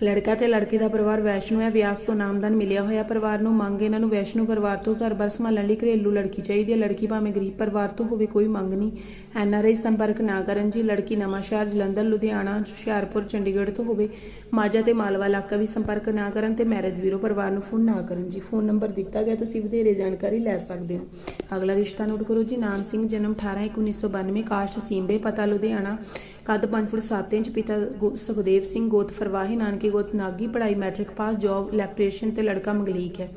ਲੜਕਾ ਤੇ ਲੜਕੀ ਦਾ ਪਰਿਵਾਰ ਵੈਸ਼ਨੂ ਹੈ, ਵਿਆਸ ਤੋਂ ਨਾਮਦਾਨ ਮਿਲਿਆ ਹੋਇਆ ਪਰਿਵਾਰ ਨੂੰ ਮੰਗ ਇਹਨਾਂ ਨੂੰ ਵੈਸ਼ਨੂ ਪਰਿਵਾਰ ਤੋਂ ਘਰ-ਬਾਰ ਸੰਭਾਲਣ ਲਈ ਘਰੇਲੂ ਲੜਕੀ ਚਾਹੀਦੀ ਹੈ। ਲੜਕੀ ਭਾਵੇਂ ਗਰੀਬ ਪਰਿਵਾਰ ਤੋਂ ਹੋਵੇ, ਕੋਈ ਮੰਗ ਨਹੀਂ। ਐਨਆਰਆਈ ਸੰਪਰਕ ਨਾ ਕਰਨ ਜੀ, ਲੜਕੀ ਨਵਾਂਸ਼ਹਿਰ ਜਲੰਧਰ, ਲੁਧਿਆਣਾ, ਹੁਸ਼ਿਆਰਪੁਰ, ਚੰਡੀਗੜ੍ਹ ਤੋਂ ਹੋਵੇ, ਮਾਝਾ ਤੇ ਮਾਲਵਾ ਇਲਾਕਾ ਵੀ ਸੰਪਰਕ ਨਾ ਕਰਨ ਤੇ ਮੈਰਿਜ ਬਿਊਰੋ ਪਰਿਵਾਰ ਨੂੰ ਫੋਨ ਨਾ ਕਰਨ ਜੀ। ਫੋਨ ਨੰਬਰ ਦਿੱਤਾ ਗਿਆ, ਤੁਸੀਂ ਵਧੇਰੇ ਜਾਣਕਾਰੀ ਲੈ ਸਕਦੇ ਹੋ। ਅਗਲਾ ਰਿਸ਼ਤਾ ਨੋਟ ਕਰੋ ਜੀ, ਨਾਮ ਸਿੰਘ, ਜਨਮ 18/1992 ਕਾਸ਼ਟ, ਸੀਂਬੇ, ਪਤਾ ਲੁਧਿਆਣਾ। ਕੱਦ 5 ਫੁੱਟ 7 ਇੰਚ ਪਿਤਾ ਸੁਖਦੇਵ ਸਿੰਘ ਗੋਤ ਫਰਵਾਹੀ ਨਾਨਕੀ ਗੋਤ ਨਾਗੀ ਪੜ੍ਹਾਈ ਮੈਟ੍ਰਿਕ ਪਾਸ ਜੌਬ ਇਲੈਕਟ੍ਰੀਸ਼ੀਅਨ ਤੇ ਲੜਕਾ ਮੰਗਲੀਕ ਹੈ।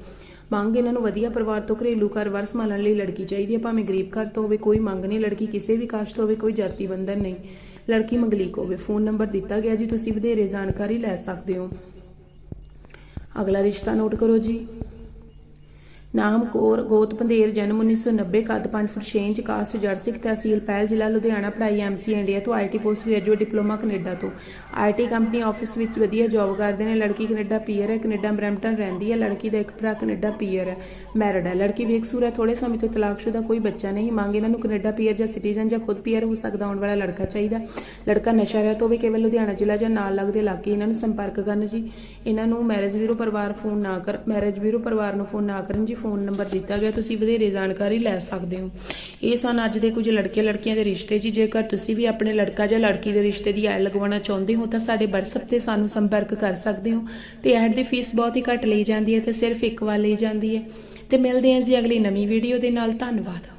ਮੰਗ ਇਹਨਾਂ ਨੂੰ ਵਧੀਆ ਪਰਿਵਾਰ ਤੋਂ ਘਰੇਲੂ ਘਰ-ਬਾਰ ਸੰਭਾਲਣ ਲਈ ਲੜਕੀ ਚਾਹੀਦੀ ਹੈ। ਭਾਵੇਂ ਗਰੀਬ ਘਰ ਤੋਂ ਹੋਵੇ, ਕੋਈ ਮੰਗ ਨਹੀਂ, ਲੜਕੀ ਕਿਸੇ ਵੀ ਕਾਸ਼ਟ ਤੋਂ ਹੋਵੇ, ਕੋਈ ਜਾਤੀ ਬੰਧਨ ਨਹੀਂ। ਲੜਕੀ ਮੰਗਲੀਕ ਹੋਵੇ। ਫੋਨ ਨੰਬਰ ਦਿੱਤਾ ਗਿਆ ਜੀ, ਤੁਸੀਂ ਵਧੇਰੇ ਜਾਣਕਾਰੀ ਲੈ ਸਕਦੇ ਹੋ। ਅਗਲਾ ਰਿਸ਼ਤਾ ਨੋਟ ਕਰੋ ਜੀ। ਨਾਮ ਕੌਰ ਗੋਤ ਪੰਧੇਰ ਜਨਮ 1990 ਕੱਦ 5 ਫੁੱਟ 6 ਇੰਚ, ਕਾਸਟ ਜੜ ਸਿੱਖ ਤਹਿਸੀਲ ਪਹਿਲ ਜ਼ਿਲ੍ਹਾ ਲੁਧਿਆਣਾ, ਪੜ੍ਹਾਈ ਐਮਸੀ ਇੰਡੀਆ ਤੋਂ IT post graduate diploma Canada ਤੋਂ। ਆਈਟੀ ਕੰਪਨੀ ਆਫਿਸ ਵਿੱਚ ਵਧੀਆ ਜੌਬ ਕਰਦੇ ਨੇ, ਲੜਕੀ ਕੈਨੇਡਾ ਪੀਅਰ ਹੈ, ਕੈਨੇਡਾ ਬਰੈਂਪਟਨ ਰਹਿੰਦੀ ਹੈ, ਲੜਕੀ ਦਾ ਇੱਕ ਭਰਾ ਕੈਨੇਡਾ ਪੀਅਰ ਹੈ, ਮੈਰਿਡ ਹੈ। ਲੜਕੀ ਬੇਕਸੂਰ ਹੈ ਥੋੜੇ ਸਮੇਂ ਤੋਂ ਤਲਾਕਸ਼ੁਦਾ ਕੋਈ ਬੱਚਾ ਨਹੀਂ, ਮੰਗ ਇਹਨਾਂ ਨੂੰ ਕੈਨੇਡਾ ਪੀਅਰ ਜਾਂ ਸਿਟੀਜ਼ਨ ਜਾਂ ਖੁਦ ਪੀਅਰ ਹੋ ਸਕਦਾ, ਆਉਣ ਵਾਲਾ ਲੜਕਾ ਚਾਹੀਦਾ ਲੜਕਾ ਨਸ਼ਾ ਰਹਿਤ ਹੋਵੇ ਕੇਵਲ ਲੁਧਿਆਣਾ ਜ਼ਿਲ੍ਹਾ ਜਾਂ ਨਾਲ ਲੱਗਦੇ ਇਲਾਕੇ ਇਹਨਾਂ ਨੂੰ ਸੰਪਰਕ ਕਰਨ ਜੀ। ਇਹਨਾਂ ਨੂੰ ਮੈਰਿਜ ਬਿਊਰੋ ਪਰਿਵਾਰ ਫੋਨ ਨਾ ਕਰ, ਮੈਰਿਜ ਬਿਊਰੋ ਪਰਿਵਾਰ ਨੂੰ ਫੋਨ ਨਾ ਕਰਨ ਜੀ। ਫੋਨ ਨੰਬਰ ਦਿੱਤਾ ਗਿਆ, ਤੁਸੀਂ ਵਧੇਰੇ ਜਾਣਕਾਰੀ ਲੈ ਸਕਦੇ ਹੋ। ਇਹ ਸਨ ਅੱਜ ਦੇ ਕੁਝ ਲੜਕੇ ਲੜਕੀਆਂ ਦੇ ਰਿਸ਼ਤੇ ਜੀ। ਜੇਕਰ ਤੁਸੀਂ ਵੀ ਆਪਣੇ ਲੜਕਾ ਜਾਂ ਲੜਕੀ ਦੇ ਰਿਸ਼ਤੇ ਦੀ ਐਡ ਲਗਵਾਉਣਾ ਚਾਹੁੰਦੇ ਹੋ, ਤਾਂ ਸਾਡੇ WhatsApp ਤੇ ਸਾਨੂੰ ਸੰਪਰਕ ਕਰ ਸਕਦੇ ਹੋ। ਤੇ ਐਡ ਦੀ ਫੀਸ ਬਹੁਤ ਹੀ ਘੱਟ ਲਈ ਜਾਂਦੀ ਹੈ ਤੇ ਸਿਰਫ ਇੱਕ ਵਾਰ ਲਈ ਜਾਂਦੀ ਹੈ। ਤੇ ਮਿਲਦੇ ਹਾਂ ਜੀ ਅਗਲੀ ਨਵੀਂ ਵੀਡੀਓ ਦੇ ਨਾਲ। ਧੰਨਵਾਦ।